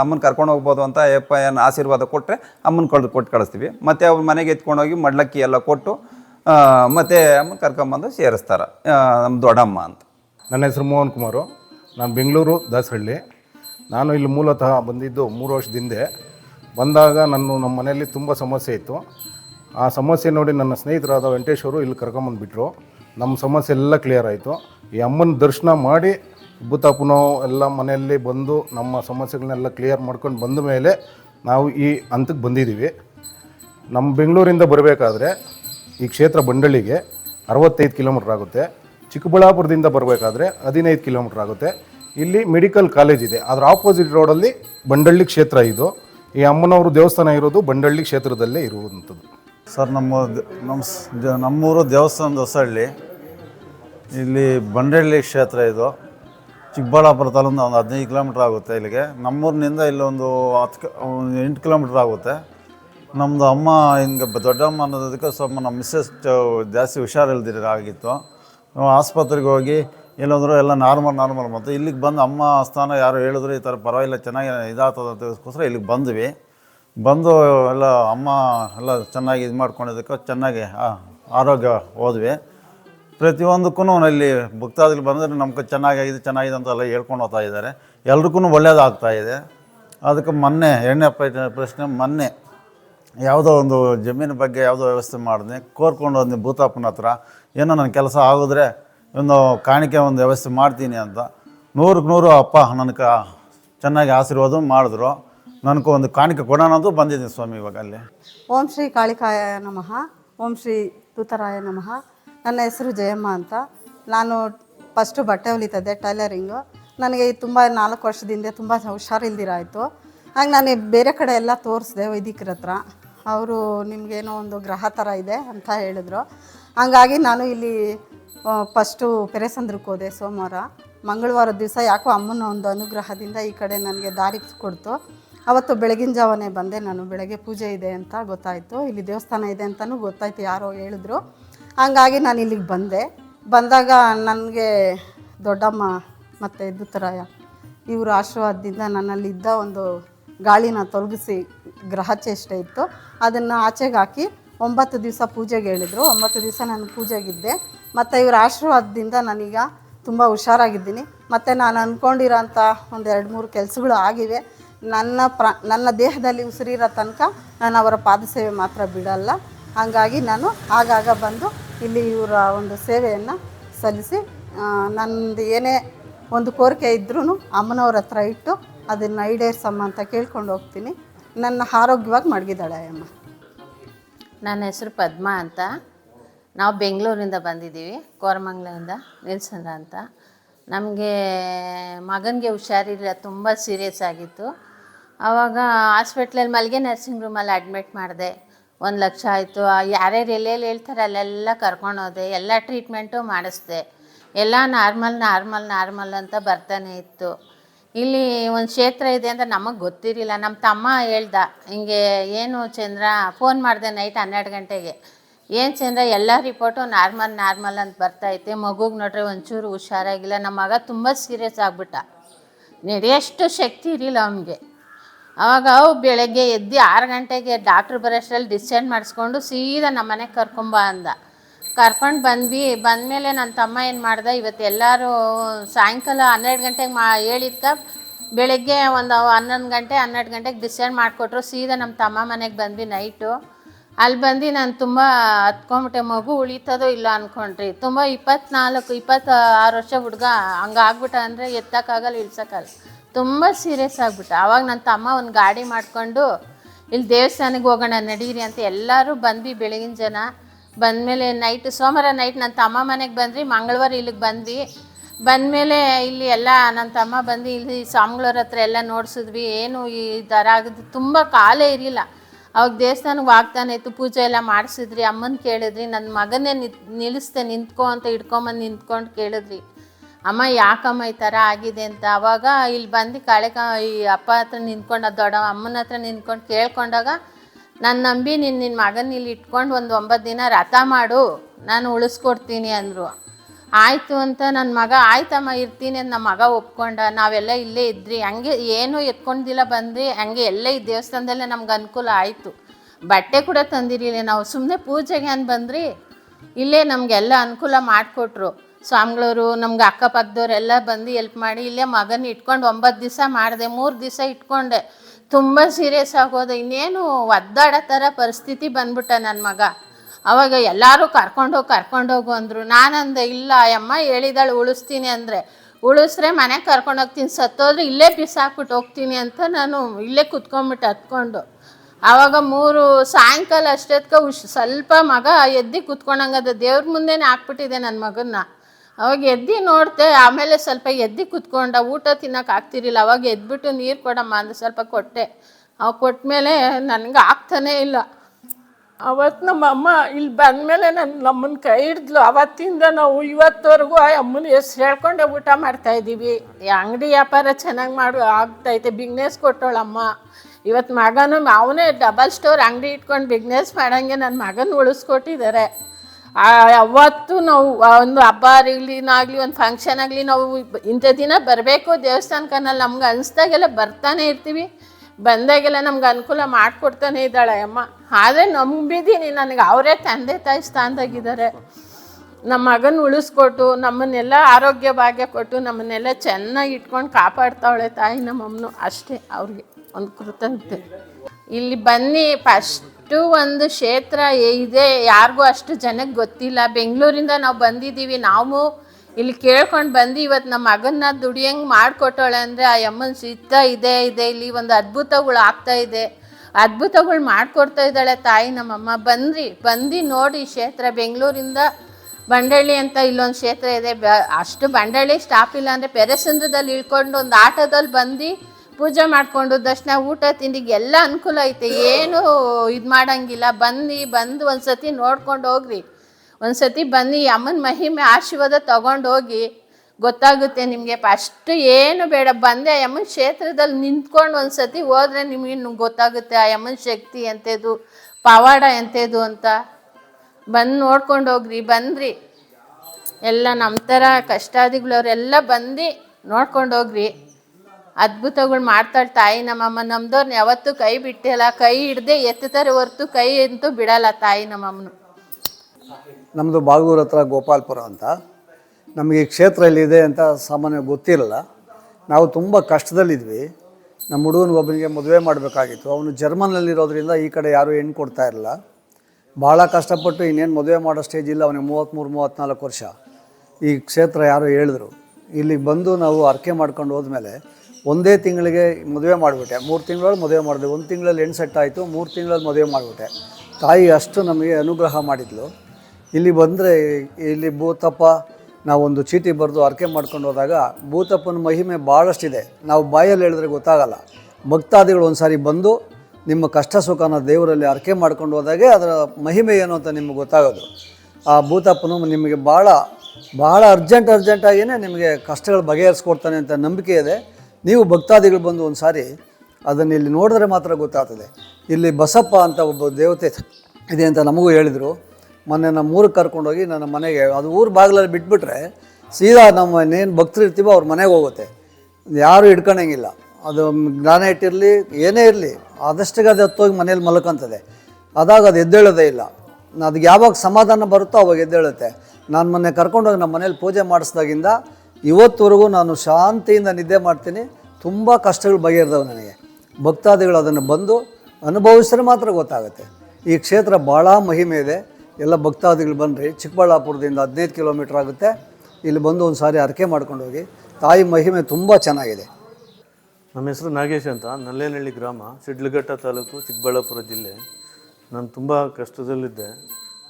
ಅಮ್ಮನ ಕರ್ಕೊಂಡು ಹೋಗ್ಬೋದು ಅಂತ ಅಯ್ಯಪ್ಪ ಏನು ಆಶೀರ್ವಾದ ಕೊಟ್ಟರೆ ಅಮ್ಮನ ಕಳ್ದು ಕೊಟ್ಟು ಕಳಿಸ್ತೀವಿ. ಮತ್ತು ಅವ್ರ ಮನೆಗೆ ಎತ್ಕೊಂಡೋಗಿ ಮಡ್ಲಕ್ಕಿ ಎಲ್ಲ ಕೊಟ್ಟು ಮತ್ತು ಅಮ್ಮನ ಕರ್ಕೊಂಬಂದು ಸೇರಿಸ್ತಾರೆ ನಮ್ಮ ದೊಡ್ಡಮ್ಮ ಅಂತ. ನನ್ನ ಹೆಸರು ಮೋಹನ್ ಕುಮಾರು. ನಾನು ಬೆಂಗಳೂರು ದಾಸಹಳ್ಳಿ ನಾನು ಇಲ್ಲಿ ಮೂಲತಃ ಬಂದಿದ್ದು ಮೂರು ವರ್ಷದ ಹಿಂದೆ ಬಂದಾಗ ನಾನು ನಮ್ಮ ಮನೆಯಲ್ಲಿ ತುಂಬ ಸಮಸ್ಯೆ ಇತ್ತು. ಆ ಸಮಸ್ಯೆ ನೋಡಿ ನನ್ನ ಸ್ನೇಹಿತರಾದ ವೆಂಕಟೇಶ್ವರು ಇಲ್ಲಿ ಕರ್ಕೊಂಬಂದುಬಿಟ್ರು. ನಮ್ಮ ಸಮಸ್ಯೆ ಎಲ್ಲ ಕ್ಲಿಯರ್ ಆಯಿತು. ಈ ಅಮ್ಮನ ದರ್ಶನ ಮಾಡಿ ಭೂತಾಪುನವು ಎಲ್ಲ ಮನೆಯಲ್ಲಿ ಬಂದು ನಮ್ಮ ಸಮಸ್ಯೆಗಳನ್ನೆಲ್ಲ ಕ್ಲಿಯರ್ ಮಾಡ್ಕೊಂಡು ಬಂದ ಮೇಲೆ ನಾವು ಈ ಹಂತಕ್ಕೆ ಬಂದಿದ್ದೀವಿ. ನಮ್ಮ ಬೆಂಗಳೂರಿಂದ ಬರಬೇಕಾದ್ರೆ ಈ ಕ್ಷೇತ್ರ ಬಂಡಳಿಗೆ ಅರವತ್ತೈದು ಕಿಲೋಮೀಟ್ರ್ ಆಗುತ್ತೆ. ಚಿಕ್ಕಬಳ್ಳಾಪುರದಿಂದ ಬರಬೇಕಾದ್ರೆ ಹದಿನೈದು ಕಿಲೋಮೀಟ್ರ್ ಆಗುತ್ತೆ. ಇಲ್ಲಿ ಮೆಡಿಕಲ್ ಕಾಲೇಜ್ ಇದೆ. ಅದರ ಆಪೋಸಿಟ್ ರೋಡಲ್ಲಿ ಬಂಡಳ್ಳಿ ಕ್ಷೇತ್ರ ಇದು. ಈ ಅಮ್ಮನವರು ದೇವಸ್ಥಾನ ಇರೋದು ಬಂಡಳ್ಳಿ ಕ್ಷೇತ್ರದಲ್ಲೇ ಇರುವಂಥದ್ದು. ಸರ್, ನಮ್ಮ ನಮ್ಮ ನಮ್ಮೂರು ದೇವಸ್ಥಾನದ ಹೊಸಹಳ್ಳಿ ಇಲ್ಲಿ ಬಂಡಳ್ಳಿ ಕ್ಷೇತ್ರ ಇದು. ಚಿಕ್ಕಬಳ್ಳಾಪುರ ತಾಲೂಕಿಂದ ಒಂದು ಹದಿನೈದು ಕಿಲೋಮೀಟ್ರ್ ಆಗುತ್ತೆ ಇಲ್ಲಿಗೆ. ನಮ್ಮೂರಿನಿಂದ ಇಲ್ಲೊಂದು ಹತ್ತು ಎಂಟು ಕಿಲೋಮೀಟ್ರ್ ಆಗುತ್ತೆ. ನಮ್ಮದು ಅಮ್ಮ ಹಿಂಗೆ ದೊಡ್ಡಮ್ಮ ಅನ್ನೋದಕ್ಕೆ ಸ್ವಲ್ಪ ನಮ್ಮ ಮಿಸ್ಸಸ್ ಜಾಸ್ತಿ ಹುಷಾರಿಲ್ದಿರ ಆಗಿತ್ತು. ನಾವು ಆಸ್ಪತ್ರೆಗೆ ಹೋಗಿ ಎಲ್ಲೋದ್ರು ಎಲ್ಲ ನಾರ್ಮಲ್ ನಾರ್ಮಲ್ ಮತ್ತು ಇಲ್ಲಿಗೆ ಬಂದು ಅಮ್ಮ ಸ್ಥಾನ ಯಾರು ಹೇಳಿದ್ರು ಈ ಥರ ಪರವಾಗಿಲ್ಲ, ಚೆನ್ನಾಗಿ ಇದಾಗ್ತದೆ ಅದಕ್ಕೋಸ್ಕರ ಇಲ್ಲಿಗೆ ಬಂದ್ವಿ. ಬಂದು ಎಲ್ಲ ಅಮ್ಮ ಎಲ್ಲ ಚೆನ್ನಾಗಿ ಇದು ಮಾಡ್ಕೊಂಡಿದ್ದಕ್ಕೆ ಚೆನ್ನಾಗಿ ಆರೋಗ್ಯ ಹೋದ್ವಿ. ಪ್ರತಿಯೊಂದಕ್ಕೂ ಅವನಲ್ಲಿ ಭಕ್ತಾದಿಗಳು ಬಂದರೆ ನಮ್ಗೆ ಚೆನ್ನಾಗಿದೆ ಚೆನ್ನಾಗಿದೆ ಅಂತ ಎಲ್ಲ ಹೇಳ್ಕೊಂಡು ಹೋಗ್ತಾ ಇದ್ದಾರೆ. ಎಲ್ರಿಗೂ ಒಳ್ಳೇದಾಗ್ತಾ ಇದೆ. ಅದಕ್ಕೆ ಮೊನ್ನೆ ಪ- ಪ್ರಶ್ನೆ ಮೊನ್ನೆ ಯಾವುದೋ ಒಂದು ಜಮೀನು ಬಗ್ಗೆ ಯಾವುದೋ ವ್ಯವಸ್ಥೆ ಮಾಡಿದೆ ಕೋರ್ಕೊಂಡು ಹೋದ್ನಿ ಭೂತಾಪನ ಹತ್ರ. ಏನೋ ನನ್ನ ಕೆಲಸ ಆಗಿದ್ರೆ ಒಂದು ಕಾಣಿಕೆ ಒಂದು ವ್ಯವಸ್ಥೆ ಮಾಡ್ತೀನಿ ಅಂತ. ನೂರಕ್ಕೆ ನೂರು ಅಪ್ಪ ನನಗೆ ಚೆನ್ನಾಗಿ ಆಶೀರ್ವಾದ ಮಾಡಿದ್ರು. ನನಗೂ ಒಂದು ಕಾಣಿಕೆ ಕೊಡೋಣ ಅಂತ ಬಂದಿದ್ದೀನಿ ಸ್ವಾಮಿ ಇವಾಗ ಅಲ್ಲಿ. ಓಂ ಶ್ರೀ ಕಾಳಿಕಾಯ ನಮಃ. ಓಂ ಶ್ರೀ ತೂತರಾಯ ನಮಃ. ನನ್ನ ಹೆಸರು ಜಯಮ್ಮ ಅಂತ. ನಾನು ಫಸ್ಟು ಬಟ್ಟೆ ಹೊಲಿತದೆ ಟೈಲರಿಂಗು ನನಗೆ ತುಂಬ ನಾಲ್ಕು ವರ್ಷದಿಂದ ತುಂಬ ಹುಷಾರಿಲ್ದಿರಾಯಿತು. ಹಾಗೆ ನಾನು ಬೇರೆ ಕಡೆ ಎಲ್ಲ ತೋರಿಸಿದೆ ವೈದಿಕರ ಹತ್ರ. ಅವರು ನಿಮಗೇನೋ ಒಂದು ಗ್ರಹ ಥರ ಇದೆ ಅಂತ ಹೇಳಿದ್ರು. ಹಂಗಾಗಿ ನಾನು ಇಲ್ಲಿ ಫಸ್ಟು ಪೆರೆಸಂದ್ರಕ್ಕೆ ಹೋದೆ ಸೋಮವಾರ. ಮಂಗಳವಾರ ದಿವಸ ಯಾಕೋ ಅಮ್ಮನ ಒಂದು ಅನುಗ್ರಹದಿಂದ ಈ ಕಡೆ ನನಗೆ ದಾರಿ ಕೊಡ್ತು. ಅವತ್ತು ಬೆಳಗಿನ ಜಾವನೇ ಬಂದೆ ನಾನು. ಬೆಳಗ್ಗೆ ಪೂಜೆ ಇದೆ ಅಂತ ಗೊತ್ತಾಯಿತು. ಇಲ್ಲಿ ದೇವಸ್ಥಾನ ಇದೆ ಅಂತಲೂ ಗೊತ್ತಾಯ್ತು ಯಾರೋ ಹೇಳಿದ್ರು. ಹಂಗಾಗಿ ನಾನು ಇಲ್ಲಿಗೆ ಬಂದೆ. ಬಂದಾಗ ನನಗೆ ದೊಡ್ಡಮ್ಮ ಮತ್ತು ದುತ್ತರಾಯ ಇವರ ಆಶೀರ್ವಾದದಿಂದ ನನ್ನಲ್ಲಿದ್ದ ಒಂದು ಗಾಳಿನ ತೊಲಗಿಸಿ ಗ್ರಹ ಚೇಷ್ಟೆ ಇತ್ತು. ಅದನ್ನು ಆಚೆಗೆ ಹಾಕಿ ಒಂಬತ್ತು ದಿವಸ ಪೂಜೆಗೆ ಹೇಳಿದರು. ಒಂಬತ್ತು ದಿವಸ ನಾನು ಪೂಜೆಗಿದ್ದೆ. ಮತ್ತು ಇವರ ಆಶೀರ್ವಾದದಿಂದ ನಾನೀಗ ತುಂಬ ಹುಷಾರಾಗಿದ್ದೀನಿ. ಮತ್ತು ನಾನು ಅಂದ್ಕೊಂಡಿರೋಂಥ ಒಂದು ಎರಡು ಮೂರು ಕೆಲಸಗಳು ಆಗಿವೆ. ನನ್ನ ಪ್ರ, ನನ್ನ ದೇಹದಲ್ಲಿ ಉಸಿರಿರೋ ತನಕ ನಾನು ಅವರ ಪಾದ ಸೇವೆ ಮಾತ್ರ ಬಿಡಲ್ಲ. ಹಾಗಾಗಿ ನಾನು ಆಗಾಗ ಬಂದು ಇಲ್ಲಿ ಇವರ ಒಂದು ಸೇವೆಯನ್ನು ಸಲ್ಲಿಸಿ ನಂದು ಏನೇ ಒಂದು ಕೋರಿಕೆ ಇದ್ರೂ ಅಮ್ಮನವ್ರ ಹತ್ರ ಇಟ್ಟು ಅದನ್ನು ಈಡೇರ್ಸಮ್ಮ ಅಂತ ಕೇಳ್ಕೊಂಡು ಹೋಗ್ತೀನಿ. ನನ್ನ ಆರೋಗ್ಯವಾಗಿ ಮಡಗಿದ್ದಾಳೆ ಅಮ್ಮ ನನ್ನ ಹೆಸರು ಪದ್ಮ ಅಂತ. ನಾವು ಬೆಂಗಳೂರಿಂದ ಬಂದಿದ್ದೀವಿ, ಕೋರಮಂಗ್ಲದಿಂದ, ನಿಲ್ಸಂದ್ರ ಅಂತ. ನಮಗೆ ಮಗನಿಗೆ ಹುಷಾರಿಲ್ಲ, ತುಂಬ ಸೀರಿಯಸ್ ಆಗಿತ್ತು. ಆವಾಗ ಹಾಸ್ಪಿಟ್ಲಲ್ಲಿ ಮಲ್ಲಿಗೆ ನರ್ಸಿಂಗ್ ರೂಮಲ್ಲಿ ಅಡ್ಮಿಟ್ ಮಾಡಿದೆ. ಒಂದು ಲಕ್ಷ ಆಯಿತು. ಯಾರ್ಯಾರು ಎಲ್ಲೆಲ್ಲಿ ಹೇಳ್ತಾರೆ ಅಲ್ಲೆಲ್ಲ ಕರ್ಕೊಂಡು ಹೋದೆ. ಎಲ್ಲ ಟ್ರೀಟ್ಮೆಂಟು ಮಾಡಿಸ್ದೆ. ಎಲ್ಲ ನಾರ್ಮಲ್ ನಾರ್ಮಲ್ ನಾರ್ಮಲ್ ಅಂತ ಬರ್ತಾನೆ ಇತ್ತು. ಇಲ್ಲಿ ಒಂದು ಕ್ಷೇತ್ರ ಇದೆ ಅಂತ ನಮಗೆ ಗೊತ್ತಿರಲಿಲ್ಲ. ನಮ್ಮ ತಮ್ಮ ಹೇಳ್ದ, ಹಿಂಗೆ ಏನು ಚಂದ್ರ ಫೋನ್ ಮಾಡಿದೆ ನೈಟ್ ಹನ್ನೆರಡು ಗಂಟೆಗೆ. ಏನು ಚಂದ್ರ, ಎಲ್ಲ ರಿಪೋರ್ಟು ನಾರ್ಮಲ್ ನಾರ್ಮಲ್ ಅಂತ ಬರ್ತೈತೆ ಮಗುಗೆ ನೋಡ್ರಿ ಒಂಚೂರು ಹುಷಾರಾಗಿಲ್ಲ. ನಮ್ಮ ಮಗ ತುಂಬ ಸೀರಿಯಸ್ ಆಗ್ಬಿಟ್ಟ. ನಡೆಯಷ್ಟು ಶಕ್ತಿ ಇರಲಿಲ್ಲ ಅವನಿಗೆ. ಆವಾಗ ಅವು ಬೆಳಗ್ಗೆ ಎದ್ದು ಆರು ಗಂಟೆಗೆ ಡಾಕ್ಟ್ರ್ ಬರೋಷ್ಟರಲ್ಲಿ ಡಿಸ್ಚಾರ್ಜ್ ಮಾಡಿಸ್ಕೊಂಡು ಸೀದಾ ನಮ್ಮ ಮನೆಗೆ ಕರ್ಕೊಂಬ ಅಂದ. ಕರ್ಕೊಂಡು ಬಂದ್ವಿ, ಬಂದಮೇಲೆ ನನ್ನ ತಮ್ಮ ಏನು ಮಾಡ್ದೆ ಇವತ್ತು ಎಲ್ಲರೂ ಸಾಯಂಕಾಲ ಹನ್ನೆರಡು ಗಂಟೆಗೆ ಮಾ ಹೇಳಿದ್ಕ ಬೆಳಗ್ಗೆ ಒಂದು ಹನ್ನೊಂದು ಗಂಟೆ, ಹನ್ನೆರಡು ಗಂಟೆಗೆ ಡಿಸ್ಚಾರ್ಜ್ ಮಾಡಿಕೊಟ್ರು, ಸೀದಾ ನಮ್ಮ ತಮ್ಮ ಮನೆಗೆ ಬಂದ್ವಿ ನೈಟು ಅಲ್ಲಿ ಬಂದು ನಾನು ತುಂಬ ಹತ್ಕೊಂಬಿಟ್ಟೆ, ಮಗು ಉಳಿತದೋ ಇಲ್ಲ ಅಂದ್ಕೊಂಡ್ರಿ ತುಂಬ ಇಪ್ಪತ್ನಾಲ್ಕು ಇಪ್ಪತ್ತ ಆರು ವರ್ಷ ಹುಡುಗ ಹಂಗಾಗ್ಬಿಟ್ಟ ಅಂದರೆ ಎತ್ತಕ್ಕಾಗಲ್ಲ ಇಳ್ಸೋಕ್ಕಲ್ಲ ತುಂಬ ಸೀರಿಯಸ್ ಆಗಿಬಿಟ್ಟು. ಆವಾಗ ನನ್ನ ತಮ್ಮ ಒಂದು ಗಾಡಿ ಮಾಡಿಕೊಂಡು ಇಲ್ಲಿ ದೇವಸ್ಥಾನಕ್ಕೆ ಹೋಗೋಣ, ನಡೀರಿ ಅಂತ ಎಲ್ಲರೂ ಬಂದ್ವಿ ಬೆಳಗಿನ ಜನ. ಬಂದಮೇಲೆ ನೈಟ್ ಸೋಮವಾರ ನೈಟ್ ನನ್ನ ತಮ್ಮ ಮನೆಗೆ ಬಂದ್ರಿ ಮಂಗಳವಾರ ಇಲ್ಲಿಗೆ ಬಂದ್ವಿ. ಬಂದಮೇಲೆ ಇಲ್ಲಿ ಎಲ್ಲ ನನ್ನ ತಮ್ಮ ಬಂದು ಇಲ್ಲಿ ಸ್ವಾಮಿಗಳವ್ರ ಹತ್ರ ಎಲ್ಲ ನೋಡಿಸಿದ್ವಿ. ಏನು ಈ ಥರ ಆಗಿದ್ದು ತುಂಬ ಕಾಲೇ ಇರಲಿಲ್ಲ. ಅವಾಗ ದೇವಸ್ಥಾನಕ್ಕೆ ವಾಗ್ದಾನ ಇತ್ತು, ಪೂಜೆ ಎಲ್ಲ ಮಾಡಿಸಿದ್ರಿ. ಅಮ್ಮನ ಕೇಳಿದ್ರಿ ನನ್ನ ಮಗನೇ ನಿತ್, ನಿಲ್ಲಿಸ್ದೆ ನಿಂತ್ಕೊ ಅಂತ ಹಿಡ್ಕೊಂಬಂದು ನಿಂತ್ಕೊಂಡು ಕೇಳಿದ್ರಿ ಅಮ್ಮ ಯಾಕಮ್ಮ ಈ ಥರ ಆಗಿದೆ ಅಂತ ಅವಾಗ ಇಲ್ಲಿ ಬಂದು ಕಳೆ ಈ ಅಪ್ಪ ಹತ್ರ ನಿಂತ್ಕೊಂಡು, ದೊಡ್ಡ ಅಮ್ಮನ ಹತ್ರ ನಿಂತ್ಕೊಂಡು ಕೇಳ್ಕೊಂಡಾಗ, ನಾನು ನಂಬಿ ನಿನ್ನ ನಿನ್ನ ಮಗನ ಇಲ್ಲಿ ಇಟ್ಕೊಂಡು ಒಂದು ಒಂಬತ್ತು ದಿನ ರಥ ಮಾಡು, ನಾನು ಉಳಿಸ್ಕೊಡ್ತೀನಿ ಅಂದರು. ಆಯಿತು ಅಂತ ನನ್ನ ಮಗ, ಆಯ್ತಮ್ಮ, ಇರ್ತೀನಿ ಅಂತ ನಮ್ಮ ಮಗ ಒಪ್ಕೊಂಡ, ನಾವೆಲ್ಲ ಇಲ್ಲೇ ಇದ್ರಿ, ಹಂಗೆ ಏನೂ ಎತ್ಕೊಂಡಿಲ್ಲ ಬಂದ್ರಿ, ಹಂಗೆ ಎಲ್ಲೇ ಈ ದೇವಸ್ಥಾನದಲ್ಲೇ ನಮ್ಗೆ ಅನುಕೂಲ ಆಯಿತು. ಬಟ್ಟೆ ಕೂಡ ತಂದಿರಲಿಲ್ಲ, ನಾವು ಸುಮ್ಮನೆ ಪೂಜೆಗೆ ಅಂತ ಬಂದ್ರಿ, ಇಲ್ಲೇ ನಮಗೆಲ್ಲ ಅನುಕೂಲ ಮಾಡಿಕೊಟ್ರು. ಸ್ವಾಮಿಗಳವರು, ನಮ್ಗೆ ಅಕ್ಕಪಕ್ಕದವ್ರೆಲ್ಲ ಬಂದು ಎಲ್ಪ್ ಮಾಡಿ ಇಲ್ಲೇ ಮಗನ ಇಟ್ಕೊಂಡು ಒಂಬತ್ತು ದಿವಸ ಮಾಡಿದೆ, ಮೂರು ದಿವಸ ಇಟ್ಕೊಂಡೆ. ತುಂಬ ಸೀರಿಯಸ್ ಆಗೋದು ಇನ್ನೇನು ಒದ್ದಾಡೋ ಥರ ಪರಿಸ್ಥಿತಿ ಬಂದ್ಬಿಟ್ಟ ನನ್ನ ಮಗ. ಅವಾಗ ಎಲ್ಲರೂ ಕರ್ಕೊಂಡೋಗಿ ಕರ್ಕೊಂಡೋಗು ಅಂದರು. ನಾನಂದೆ, ಇಲ್ಲ ಅಮ್ಮ ಹೇಳಿದಾಳು, ಉಳಿಸ್ತೀನಿ ಅಂದರೆ. ಉಳಿಸ್ರೆ ಮನೆಗೆ ಕರ್ಕೊಂಡೋಗ್ತೀನಿ ಸತ್ತೋದ್ರೆ ಇಲ್ಲೇ ಬಿಸಾಕ್ಬಿಟ್ಟು ಹೋಗ್ತೀನಿ ಅಂತ ನಾನು ಇಲ್ಲೇ ಕುತ್ಕೊಂಡ್ಬಿಟ್ಟು ಹತ್ಕೊಂಡು ಆವಾಗ ಮೂರು, ಸಾಯಂಕಾಲ ಅಷ್ಟೊತ್ಕ ಉಶ್ ಸ್ವಲ್ಪ ಮಗ ಎದ್ದು ಕುತ್ಕೊಂಡಂಗದ ದೇವ್ರ ಮುಂದೆನೇ ಹಾಕ್ಬಿಟ್ಟಿದೆ ನನ್ನ ಮಗನ್ನ. ಅವಾಗ ಎದ್ದು ನೋಡಿದೆ ಆಮೇಲೆ ಸ್ವಲ್ಪ ಎದ್ದು ಕುತ್ಕೊಂಡ, ಊಟ ತಿನ್ನೋಕೆ ಆಗ್ತಿರಲಿಲ್ಲ. ಅವಾಗ ಎದ್ಬಿಟ್ಟು ನೀರು ಕೊಡಮ್ಮ ಅಂದ್ರೆ ಸ್ವಲ್ಪ ಕೊಟ್ಟೆ. ಅವಾಗ ಕೊಟ್ಮೇಲೆ ನನಗೆ ಆಗ್ತಾನೇ ಇಲ್ಲ. ಅವತ್ತು ನಮ್ಮ ಅಮ್ಮ ಇಲ್ಲಿ ಬಂದಮೇಲೆ ನನ್ನ ನಮ್ಮನ್ನ ಕೈ ಹಿಡಿದ್ಲು. ಅವತ್ತಿಂದ ನಾವು ಇವತ್ತವರೆಗೂ ಆ ಅಮ್ಮನ ಹೆಸ್ರು ಹೇಳ್ಕೊಂಡೆ ಊಟ ಮಾಡ್ತಾ ಇದ್ದೀವಿ. ಈ ಅಂಗಡಿ ವ್ಯಾಪಾರ ಚೆನ್ನಾಗಿ ಮಾಡು, ಆಗ್ತೈತೆ. ಬಿಗ್ನೆಸ್ ಕೊಟ್ಟೋಳಮ್ಮ. ಇವತ್ತು ಮಗನು, ಅವನೇ ಡಬಲ್ ಸ್ಟೋರ್ ಅಂಗಡಿ ಇಟ್ಕೊಂಡು ಬಿಗ್ನೆಸ್ ಮಾಡೋಂಗೆ ನನ್ನ ಮಗನ ಉಳಿಸ್ಕೊಟ್ಟಿದ್ದಾರೆ ಅವತ್ತು ನಾವು ಒಂದು ಹಬ್ಬ ಆಗಲಿ ಒಂದು ಫಂಕ್ಷನ್ ಆಗಲಿ ನಾವು ಇಂಥ ದಿನ ಬರಬೇಕು ದೇವಸ್ಥಾನಕ್ಕನ್ನಲ್ಲಿ ನಮ್ಗೆ ಅನಿಸ್ದಾಗೆಲ್ಲ ಬರ್ತಾನೆ ಇರ್ತೀವಿ. ಬಂದಾಗೆಲ್ಲ ನಮ್ಗೆ ಅನುಕೂಲ ಮಾಡಿಕೊಡ್ತಾನೆ ಇದ್ದಾಳೆ ಅಮ್ಮ. ಆದರೆ ನಂಬಿದ್ದೀನಿ ನನಗೆ ಅವರೇ ತಂದೆ ತಾಯಿ ಸ್ಥಾನದಾಗಿದ್ದಾರೆ. ನಮ್ಮ ಮಗನ ಉಳಿಸ್ಕೊಟ್ಟು, ನಮ್ಮನ್ನೆಲ್ಲ ಆರೋಗ್ಯ ಭಾಗ್ಯ ಕೊಟ್ಟು, ನಮ್ಮನ್ನೆಲ್ಲ ಚೆನ್ನಾಗಿ ಇಟ್ಕೊಂಡು ಕಾಪಾಡ್ತಾವಳೆ ತಾಯಿ ನಮ್ಮಮ್ಮನು. ಅಷ್ಟೇ ಅವ್ರಿಗೆ ಒಂದು ಕೃತಜ್ಞತೆ. ಇಲ್ಲಿ ಬನ್ನಿ, ಫಸ್ಟು ಒಂದು ಕ್ಷೇತ್ರ ಇದೆ, ಯಾರಿಗೂ ಅಷ್ಟು ಜನಕ್ಕೆ ಗೊತ್ತಿಲ್ಲ. ಬೆಂಗಳೂರಿಂದ ನಾವು ಬಂದಿದ್ದೀವಿ, ನಾವು ಇಲ್ಲಿ ಕೇಳ್ಕೊಂಡು ಬಂದು ಇವತ್ತು ನಮ್ಮ ಮಗನ್ನ ದುಡಿಯಂಗೆ ಮಾಡಿಕೊಟ್ಟೋಳೆ ಅಂದರೆ, ಆ ಅಮ್ಮನ ಸಿದ್ಧ ಇದೆ ಇದೆ, ಇಲ್ಲಿ ಒಂದು ಅದ್ಭುತಗಳು ಆಗ್ತಾ ಇದೆ. ಅದ್ಭುತಗಳು ಮಾಡಿಕೊಡ್ತಾ ಇದ್ದಾಳೆ ತಾಯಿ ನಮ್ಮಮ್ಮ. ಬಂದ್ರಿ, ಬಂದು ನೋಡಿ ಕ್ಷೇತ್ರ. ಬೆಂಗಳೂರಿಂದ ಬಂಡಳ್ಳಿ ಅಂತ ಇಲ್ಲೊಂದು ಕ್ಷೇತ್ರ ಇದೆ. ಅಷ್ಟು ಬಂಡಳ್ಳಿ ಸ್ಟಾಪ್ ಇಲ್ಲ ಅಂದರೆ, ಪೆರೆಸಂದ್ರದಲ್ಲಿ ಇಳ್ಕೊಂಡು ಒಂದು ಆಟೋದಲ್ಲಿ ಬಂದು ಪೂಜೆ ಮಾಡಿಕೊಂಡು ದರ್ಶನ, ಊಟ, ತಿಂಡಿಗೆ ಎಲ್ಲ ಅನುಕೂಲ ಐತೆ. ಏನು ಇದು ಮಾಡಂಗಿಲ್ಲ. ಬನ್ನಿ, ಬಂದು ಒಂದು ಸತಿ ನೋಡ್ಕೊಂಡು ಹೋಗ್ರಿ. ಒಂದು ಸತಿ ಬನ್ನಿ, ಅಮ್ಮನ ಮಹಿಮೆ ಆಶೀರ್ವಾದ ತಗೊಂಡು ಹೋಗಿ. ಗೊತ್ತಾಗುತ್ತೆ ನಿಮಗೆ. ಫಸ್ಟ್ ಏನು ಬೇಡ. ಬಂದೆ ಆ ಯಮ್ಮನ ಕ್ಷೇತ್ರದಲ್ಲಿ ನಿಂತ್ಕೊಂಡು ಒಂದು ಸತಿ ಹೋದರೆ ನಿಮಗೆ ಗೊತ್ತಾಗುತ್ತೆ ಆ ಯಮ್ಮನ ಶಕ್ತಿ ಎಂಥದ್ದು ಪವಾಡ ಎಂಥದ್ದು ಅಂತ. ಬಂದು ನೋಡ್ಕೊಂಡು ಹೋಗ್ರಿ, ಬಂದ್ರಿ. ಎಲ್ಲ ನಮ್ಮ ಥರ ಕಷ್ಟಾದಿಗಳವರೆಲ್ಲ ಬಂದು ನೋಡ್ಕೊಂಡು ಹೋಗ್ರಿ. ಅದ್ಭುತಗಳು ಮಾಡ್ತಾಳೆ ತಾಯಿ ನಮ್ಮಮ್ಮ. ನಮ್ದವ್ರನ್ನ ಯಾವತ್ತೂ ಕೈ ಬಿಟ್ಟಿಲ್ಲ ಕೈ ಹಿಡ್ದೆ ಎತ್ತುತ್ತಾರೆ ಹೊರ್ತು ಕೈ ಅಂತೂ ಬಿಡಲ್ಲ ತಾಯಿ ನಮ್ಮಮ್ಮನು. ನಮ್ಮದು ಬಾಗೂರು ಹತ್ರ ಗೋಪಾಲ್ಪುರ ಅಂತ. ನಮಗೆ ಈ ಕ್ಷೇತ್ರ ಇಲ್ಲಿದೆ ಅಂತ ಸಾಮಾನ್ಯ ಗೊತ್ತಿರಲ್ಲ. ನಾವು ತುಂಬ ಕಷ್ಟದಲ್ಲಿದ್ವಿ. ನಮ್ಮ ಹುಡುಗನ ಒಬ್ಬನಿಗೆ ಮದುವೆ ಮಾಡಬೇಕಾಗಿತ್ತು. ಅವನು ಜರ್ಮನಲ್ಲಿರೋದ್ರಿಂದ ಈ ಕಡೆ ಯಾರೂ ಹೆಣ್ಣು ಕೊಡ್ತಾ ಇರಲ್ಲ. ಭಾಳ ಕಷ್ಟಪಟ್ಟು ಇನ್ನೇನು ಮದುವೆ ಮಾಡೋ ಸ್ಟೇಜ್ ಇಲ್ಲ. ಅವನಿಗೆ ಮೂವತ್ತ್ಮೂರು ಮೂವತ್ತ್ನಾಲ್ಕು ವರ್ಷ. ಈ ಕ್ಷೇತ್ರ ಯಾರು ಹೇಳಿದ್ರು. ಇಲ್ಲಿಗೆ ಬಂದು ನಾವು ಅರ್ಕೆ ಮಾಡ್ಕೊಂಡು ಹೋದ್ಮೇಲೆ ಒಂದೇ ತಿಂಗಳಿಗೆ ಮದುವೆ ಮಾಡಿಬಿಟ್ಟೆ. ಮೂರು ತಿಂಗಳಲ್ಲಿ ಮದುವೆ ಮಾಡಿದೆ. ಒಂದು ತಿಂಗಳಲ್ಲಿ ಹೆಣ್ಣು ಸೆಟ್ ಆಯಿತು, ಮೂರು ತಿಂಗಳಲ್ಲಿ ಮದುವೆ ಮಾಡಿಬಿಟ್ಟೆ. ತಾಯಿ ಅಷ್ಟು ನಮಗೆ ಅನುಗ್ರಹ ಮಾಡಿದ್ಲು. ಇಲ್ಲಿ ಬಂದರೆ ಇಲ್ಲಿ ಭೂತಪ್ಪ ನಾವೊಂದು ಚೀಟಿ ಬರೆದು ಅರ್ಕೆ ಮಾಡ್ಕೊಂಡು ಹೋದಾಗ ಭೂತಪ್ಪನ ಮಹಿಮೆ ಭಾಳಷ್ಟಿದೆ ನಾವು ಬಾಯಲ್ಲಿ ಹೇಳಿದ್ರೆ ಗೊತ್ತಾಗಲ್ಲ. ಭಕ್ತಾದಿಗಳು ಒಂದು ಸಾರಿ ಬಂದು ನಿಮ್ಮ ಕಷ್ಟ ಸುಖನ ದೇವರಲ್ಲಿ ಅರ್ಕೆ ಮಾಡ್ಕೊಂಡು ಹೋದಾಗೆ ಅದರ ಮಹಿಮೆ ಏನು ಅಂತ ನಿಮಗೆ ಗೊತ್ತಾಗೋದು. ಆ ಭೂತಪ್ಪನು ನಿಮಗೆ ಭಾಳ ಭಾಳ ಅರ್ಜೆಂಟ್ ಅರ್ಜೆಂಟಾಗಿಯೇ ನಿಮಗೆ ಕಷ್ಟಗಳು ಬಗೆಹರಿಸ್ಕೊಡ್ತಾನೆ ಅಂತ ನಂಬಿಕೆ ಇದೆ. ನೀವು ಭಕ್ತಾದಿಗಳು ಬಂದು ಒಂದು ಸಾರಿ ಅದನ್ನು ಇಲ್ಲಿ ನೋಡಿದ್ರೆ ಮಾತ್ರ ಗೊತ್ತಾಗ್ತದೆ. ಇಲ್ಲಿ ಬಸಪ್ಪ ಅಂತ ಒಬ್ಬ ದೇವತೆ ಇದೆ ಅಂತ ನಮಗೂ ಹೇಳಿದರು. ಮೊನ್ನೆ ನಮ್ಮ ಊರಿಗೆ ಕರ್ಕೊಂಡೋಗಿ ನನ್ನ ಮನೆಗೆ, ಅದು ಊರು ಬಾಗಿಲಲ್ಲಿ ಬಿಟ್ಬಿಟ್ರೆ ಸೀದಾ ನಮ್ಮ ಏನು ಭಕ್ತರು ಇರ್ತೀವೋ ಅವ್ರ ಮನೆಗೆ ಹೋಗುತ್ತೆ. ಯಾರೂ ಹಿಡ್ಕೊಳಂಗಿಲ್ಲ ಅದು ಜ್ಞಾನ ಇಟ್ಟಿರಲಿ, ಏನೇ ಇರಲಿ, ಆದಷ್ಟಿಗೆ ಅದು ಹೊತ್ತೋಗಿ ಮನೇಲಿ ಮಲ್ಕೊಂತದೆ. ಅದಾಗ ಅದು ಎದ್ದೇಳೋದೇ ಇಲ್ಲ. ಅದಕ್ಕೆ ಯಾವಾಗ ಸಮಾಧಾನ ಬರುತ್ತೋ ಅವಾಗ ಎದ್ದೇಳುತ್ತೆ. ನಾನು ಮೊನ್ನೆ ಕರ್ಕೊಂಡೋಗಿ ನಮ್ಮ ಮನೇಲಿ ಪೂಜೆ ಮಾಡಿಸ್ದಾಗಿಂದ ಇವತ್ತುವರೆಗೂ ನಾನು ಶಾಂತಿಯಿಂದ ನಿದ್ದೆ ಮಾಡ್ತೀನಿ. ತುಂಬ ಕಷ್ಟಗಳು ಬಗೆಹರಿದವು ನನಗೆ. ಭಕ್ತಾದಿಗಳು ಅದನ್ನು ಬಂದು ಅನುಭವಿಸಿದ್ರೆ ಮಾತ್ರ ಗೊತ್ತಾಗುತ್ತೆ. ಈ ಕ್ಷೇತ್ರ ಭಾಳ ಮಹಿಮೆ ಇದೆ. ಎಲ್ಲ ಭಕ್ತಾದಿಗಳು ಬನ್ನಿರಿ ಚಿಕ್ಕಬಳ್ಳಾಪುರದಿಂದ ಹದಿನೈದು ಕಿಲೋಮೀಟ್ರ್ ಆಗುತ್ತೆ. ಇಲ್ಲಿ ಬಂದು ಒಂದು ಸಾರಿ ಹರಕೆ ಮಾಡ್ಕೊಂಡು ಹೋಗಿ. ತಾಯಿ ಮಹಿಮೆ ತುಂಬ ಚೆನ್ನಾಗಿದೆ. ನಮ್ಮ ಹೆಸರು ನಾಗೇಶ್ ಅಂತ. ನಲ್ಲೇನಹಳ್ಳಿ ಗ್ರಾಮ, ಸಿಡ್ಲಘಟ್ಟ ತಾಲೂಕು, ಚಿಕ್ಕಬಳ್ಳಾಪುರ ಜಿಲ್ಲೆ. ನಾನು ತುಂಬ ಕಷ್ಟದಲ್ಲಿದ್ದೆ.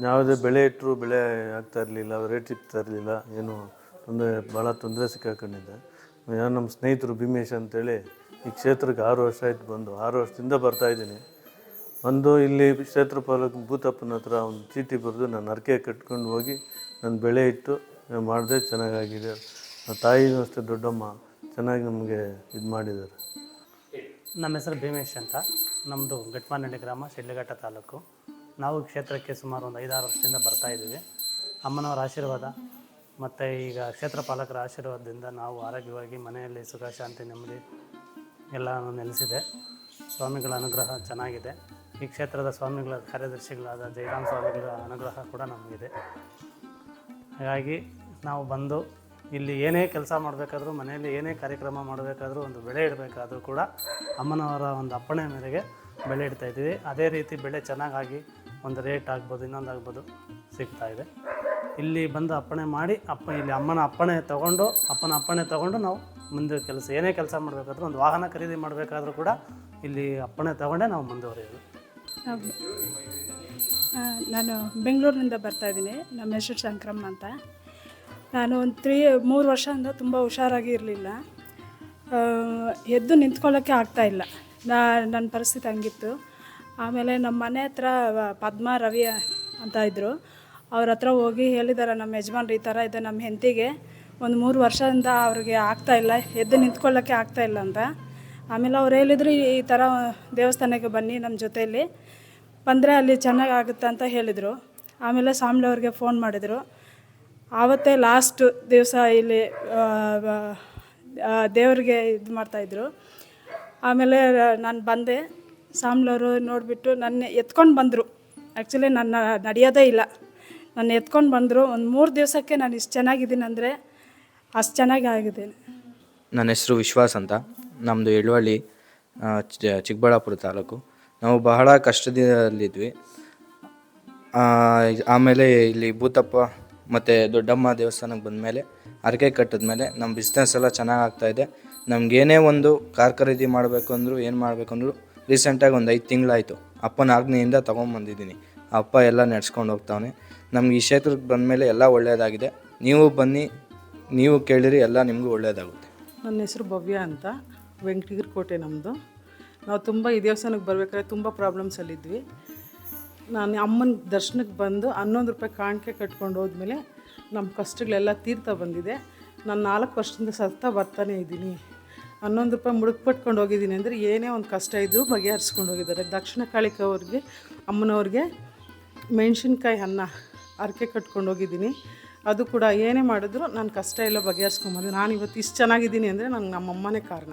ಯಾವುದೇ ಬೆಳೆ ಇಟ್ಟರು ಬೆಳೆ ಆಗ್ತಾ ಇರಲಿಲ್ಲ, ರೇಟ್ ಸಿಗ್ತಾ ಇರಲಿಲ್ಲ, ಏನು ತೊಂದರೆ ಭಾಳ ತೊಂದರೆ ಸಿಕ್ಕಾಕೊಂಡಿದ್ದೆ. ನಮ್ಮ ಸ್ನೇಹಿತರು ಭೀಮೇಶ್ ಅಂತೇಳಿ ಈ ಕ್ಷೇತ್ರಕ್ಕೆ ಆರು ವರ್ಷ ಆಯ್ತು ಬಂದು, ಆರು ವರ್ಷದಿಂದ ಬರ್ತಾ ಇದ್ದೀನಿ. ಬಂದು ಇಲ್ಲಿ ಕ್ಷೇತ್ರ ಪಾಲಕ ಭೂತಪ್ಪನ ಹತ್ರ ಒಂದು ಚೀಟಿ ಬರೆದು ನಾನು ಅರ್ಕೆ ಕಟ್ಕೊಂಡು ಹೋಗಿ ನಾನು ಬೆಳೆ ಇಟ್ಟು ಮಾಡಿದೆ, ಚೆನ್ನಾಗಾಗಿದೆ. ತಾಯಿನೂ ಅಷ್ಟೇ ದೊಡ್ಡಮ್ಮ, ಚೆನ್ನಾಗಿ ನಮಗೆ ಇದು ಮಾಡಿದ್ದಾರೆ. ನಮ್ಮ ಹೆಸರು ಭೀಮೇಶ್ ಅಂತ. ನಮ್ಮದು ಘಟ್ಮಾನಹಳ್ಳಿ ಗ್ರಾಮ, ಶಿಡ್ಲಘಟ್ಟ ತಾಲೂಕು. ನಾವು ಕ್ಷೇತ್ರಕ್ಕೆ ಸುಮಾರು ಒಂದು ಐದಾರು ವರ್ಷದಿಂದ ಬರ್ತಾ ಇದ್ದೀವಿ. ಅಮ್ಮನವರ ಆಶೀರ್ವಾದ ಮತ್ತು ಈಗ ಕ್ಷೇತ್ರ ಪಾಲಕರ ಆಶೀರ್ವಾದದಿಂದ ನಾವು ಆರೋಗ್ಯವಾಗಿ ಮನೆಯಲ್ಲಿ ಸುಖ, ಶಾಂತಿ, ನೆಮ್ಮದಿ ಎಲ್ಲ ನೆಲೆಸಿದೆ. ಸ್ವಾಮಿಗಳ ಅನುಗ್ರಹ ಚೆನ್ನಾಗಿದೆ. ಈ ಕ್ಷೇತ್ರದ ಸ್ವಾಮಿಗಳ ಕಾರ್ಯದರ್ಶಿಗಳಾದ ಜಯರಾಮ್ ಸ್ವಾಮಿಗಳ ಅನುಗ್ರಹ ಕೂಡ ನಮಗಿದೆ. ಹಾಗಾಗಿ ನಾವು ಬಂದು ಇಲ್ಲಿ ಏನೇ ಕೆಲಸ ಮಾಡಬೇಕಾದ್ರೂ, ಮನೆಯಲ್ಲಿ ಏನೇ ಕಾರ್ಯಕ್ರಮ ಮಾಡಬೇಕಾದ್ರೂ, ಒಂದು ಬೆಳೆ ಇಡಬೇಕಾದ್ರೂ ಕೂಡ ಅಮ್ಮನವರ ಒಂದು ಅಪ್ಪಣೆ ಮೇರೆಗೆ ಬೆಳೆ ಇಡ್ತಾ ಇದ್ದೀವಿ. ಅದೇ ರೀತಿ ಬೆಳೆ ಚೆನ್ನಾಗಾಗಿ ಒಂದು ರೇಟ್ ಆಗ್ಬೋದು ಇನ್ನೊಂದು ಆಗ್ಬೋದು ಇದೆ. ಇಲ್ಲಿ ಬಂದು ಅಪ್ಪಣೆ ಮಾಡಿ, ಅಪ್ಪ ಇಲ್ಲಿ ಅಮ್ಮನ ಅಪ್ಪಣೆ ತಗೊಂಡು, ಅಪ್ಪನ ಅಪ್ಪಣೆ ತಗೊಂಡು ನಾವು ಮುಂದೆ ಕೆಲಸ, ಏನೇ ಕೆಲಸ ಮಾಡಬೇಕಾದ್ರೂ ಒಂದು ವಾಹನ ಖರೀದಿ ಮಾಡಬೇಕಾದ್ರೂ ಕೂಡ ಇಲ್ಲಿ ಅಪ್ಪಣೆ ತಗೊಂಡೇ ನಾವು ಮುಂದುವರಿಯೋದು. ನಾನು ಬೆಂಗಳೂರಿನಿಂದ ಬರ್ತಾ ಇದ್ದೀನಿ, ನಮ್ಮ ಹೆಸರು ಶಂಕ್ರಮ್ಮ ಅಂತ. ನಾನು ಒಂದು ತ್ರೀ, ಮೂರು ವರ್ಷದಿಂದ ತುಂಬ ಹುಷಾರಾಗಿ ಇರಲಿಲ್ಲ. ಎದ್ದು ನಿಂತ್ಕೊಳ್ಳೋಕ್ಕೆ ಆಗ್ತಾಯಿಲ್ಲ ನಾ, ನನ್ನ ಪರಿಸ್ಥಿತಿ ಹಂಗಿತ್ತು. ಆಮೇಲೆ ನಮ್ಮ ಮನೆ ಹತ್ರ ಪದ್ಮ ರವಿ ಅಂತ ಇದ್ದರು ಅವ್ರ ಹತ್ರ ಹೋಗಿ ಹೇಳಿದ್ದಾರೆ ನಮ್ಮ ಯಜಮಾನ್ರು ಈ ಥರ ಇದೆ, ನಮ್ಮ ಹೆಂಡತಿಗೆ ಒಂದು ಮೂರು ವರ್ಷದಿಂದ ಅವ್ರಿಗೆ ಆಗ್ತಾಯಿಲ್ಲ ಎದ್ದು ನಿಂತ್ಕೊಳ್ಳೋಕ್ಕೆ ಇಲ್ಲ ಅಂತ. ಆಮೇಲೆ ಅವ್ರು ಹೇಳಿದ್ರು, ಈ ಥರ ದೇವಸ್ಥಾನಕ್ಕೆ ಬನ್ನಿ ನಮ್ಮ ಜೊತೆಯಲ್ಲಿ, ಬಂದರೆ ಅಲ್ಲಿ ಚೆನ್ನಾಗಿ ಆಗುತ್ತೆ ಅಂತ ಹೇಳಿದರು. ಆಮೇಲೆ ಸ್ವಾಮಿ ಅವ್ರಿಗೆ ಫೋನ್ ಮಾಡಿದರು. ಆವತ್ತೇ ಲಾಸ್ಟ್ ದಿವಸ ಇಲ್ಲಿ ದೇವ್ರಿಗೆ ಇದು ಮಾಡ್ತಾಯಿದ್ರು ಆಮೇಲೆ ನಾನು ಬಂದೆ ಸಾಮ್ಲವರು ನೋಡಿಬಿಟ್ಟು ನನ್ನ ಎತ್ಕೊಂಡು ಬಂದರು. ಆ್ಯಕ್ಚುಲಿ ನನ್ನ ನಡೆಯೋದೇ ಇಲ್ಲ. ನನ್ನ ಎತ್ಕೊಂಡು ಬಂದರು. ಒಂದು ಮೂರು ದಿವಸಕ್ಕೆ ನಾನು ಇಷ್ಟು ಚೆನ್ನಾಗಿದ್ದೀನಿ ಅಂದರೆ ಅಷ್ಟು ಚೆನ್ನಾಗಿ ಆಗಿದ್ದೀನಿ ನನ್ನ ಹೆಸರು ವಿಶ್ವಾಸ್ ಅಂತ. ನಮ್ಮದು ಎಳ್ವಳ್ಳಿ ಚಿಕ್ಕಬಳ್ಳಾಪುರ ತಾಲೂಕು. ನಾವು ಬಹಳ ಕಷ್ಟದಲ್ಲಿದ್ವಿ. ಆಮೇಲೆ ಇಲ್ಲಿ ಭೂತಪ್ಪ ಮತ್ತು ದೊಡ್ಡಮ್ಮ ದೇವಸ್ಥಾನಕ್ಕೆ ಬಂದಮೇಲೆ ಹರಕೆ ಕಟ್ಟಿದ್ಮೇಲೆ ನಮ್ಮ ಬಿಸ್ನೆಸ್ ಎಲ್ಲ ಚೆನ್ನಾಗಿ ಆಗ್ತಾಯಿದೆ ನಮಗೇನೇ ಒಂದು ಕಾರ್ ಖರೀದಿ ಮಾಡಬೇಕು ಅಂದರೂ ಏನು ಮಾಡಬೇಕು ರೀಸೆಂಟಾಗಿ ಒಂದು ಐದು ತಿಂಗಳಾಯಿತು ಅಪ್ಪನ ಆಜ್ಞೆಯಿಂದ ತೊಗೊಂಬಂದಿದ್ದೀನಿ. ಅಪ್ಪ ಎಲ್ಲ ನಡ್ಸ್ಕೊಂಡು ಹೋಗ್ತಾವನೆ. ನಮ್ಗೆ ಈ ಕ್ಷೇತ್ರಕ್ಕೆ ಬಂದಮೇಲೆ ಎಲ್ಲ ಒಳ್ಳೆಯದಾಗಿದೆ ನೀವು ಬನ್ನಿ, ನೀವು ಕೇಳಿರಿ, ಎಲ್ಲ ನಿಮಗೂ ಒಳ್ಳೆಯದಾಗುತ್ತೆ ನನ್ನ ಹೆಸರು ಭವ್ಯ ಅಂತ ವೆಂಕಟಗಿರಿ ಕೋಟೆ ನಮ್ಮದು ನಾವು ತುಂಬ ಈ ದೇವಸ್ಥಾನಕ್ಕೆ ಬರಬೇಕಾದ್ರೆ ತುಂಬ ಪ್ರಾಬ್ಲಮ್ಸಲ್ಲಿದ್ವಿ ನಾನು ಅಮ್ಮನ ದರ್ಶನಕ್ಕೆ ಬಂದು ಹನ್ನೊಂದು ರೂಪಾಯಿ ಕಾಣಿಕೆ ಕಟ್ಕೊಂಡು ಹೋದ್ಮೇಲೆ ನಮ್ಮ ಕಷ್ಟಗಳೆಲ್ಲ ತೀರ್ತಾ ಬಂದಿದೆ. ನಾನು ನಾಲ್ಕು ವರ್ಷದಿಂದ ಸತ್ತ ಬರ್ತಾನೆ ಇದ್ದೀನಿ. ಹನ್ನೊಂದು ರೂಪಾಯಿ ಮುಡುಕ್ಪಟ್ಕೊಂಡು ಹೋಗಿದ್ದೀನಿ ಅಂದರೆ ಏನೇ ಒಂದು ಕಷ್ಟ ಇದ್ದರೂ ಬಗೆಹರಿಸ್ಕೊಂಡು ಹೋಗಿದ್ದಾರೆ. ದಕ್ಷಿಣ ಕಾಳಿಕವ್ರಿಗೆ ಅಮ್ಮನವ್ರಿಗೆ ಮೆಣಸಿನ್ಕಾಯಿ ಅನ್ನ ಅರಕೆ ಕಟ್ಕೊಂಡು ಹೋಗಿದ್ದೀನಿ. ಅದು ಕೂಡ ಏನೇ ಮಾಡಿದ್ರು ನಾನು ಕಷ್ಟ ಎಲ್ಲ ಬಗೆಹರಿಸ್ಕೊಂಬೋದು. ನಾನು ಇವತ್ತು ಇಷ್ಟು ಚೆನ್ನಾಗಿದ್ದೀನಿ ಅಂದರೆ ನಂಗೆ ನಮ್ಮಮ್ಮನೇ ಕಾರಣ.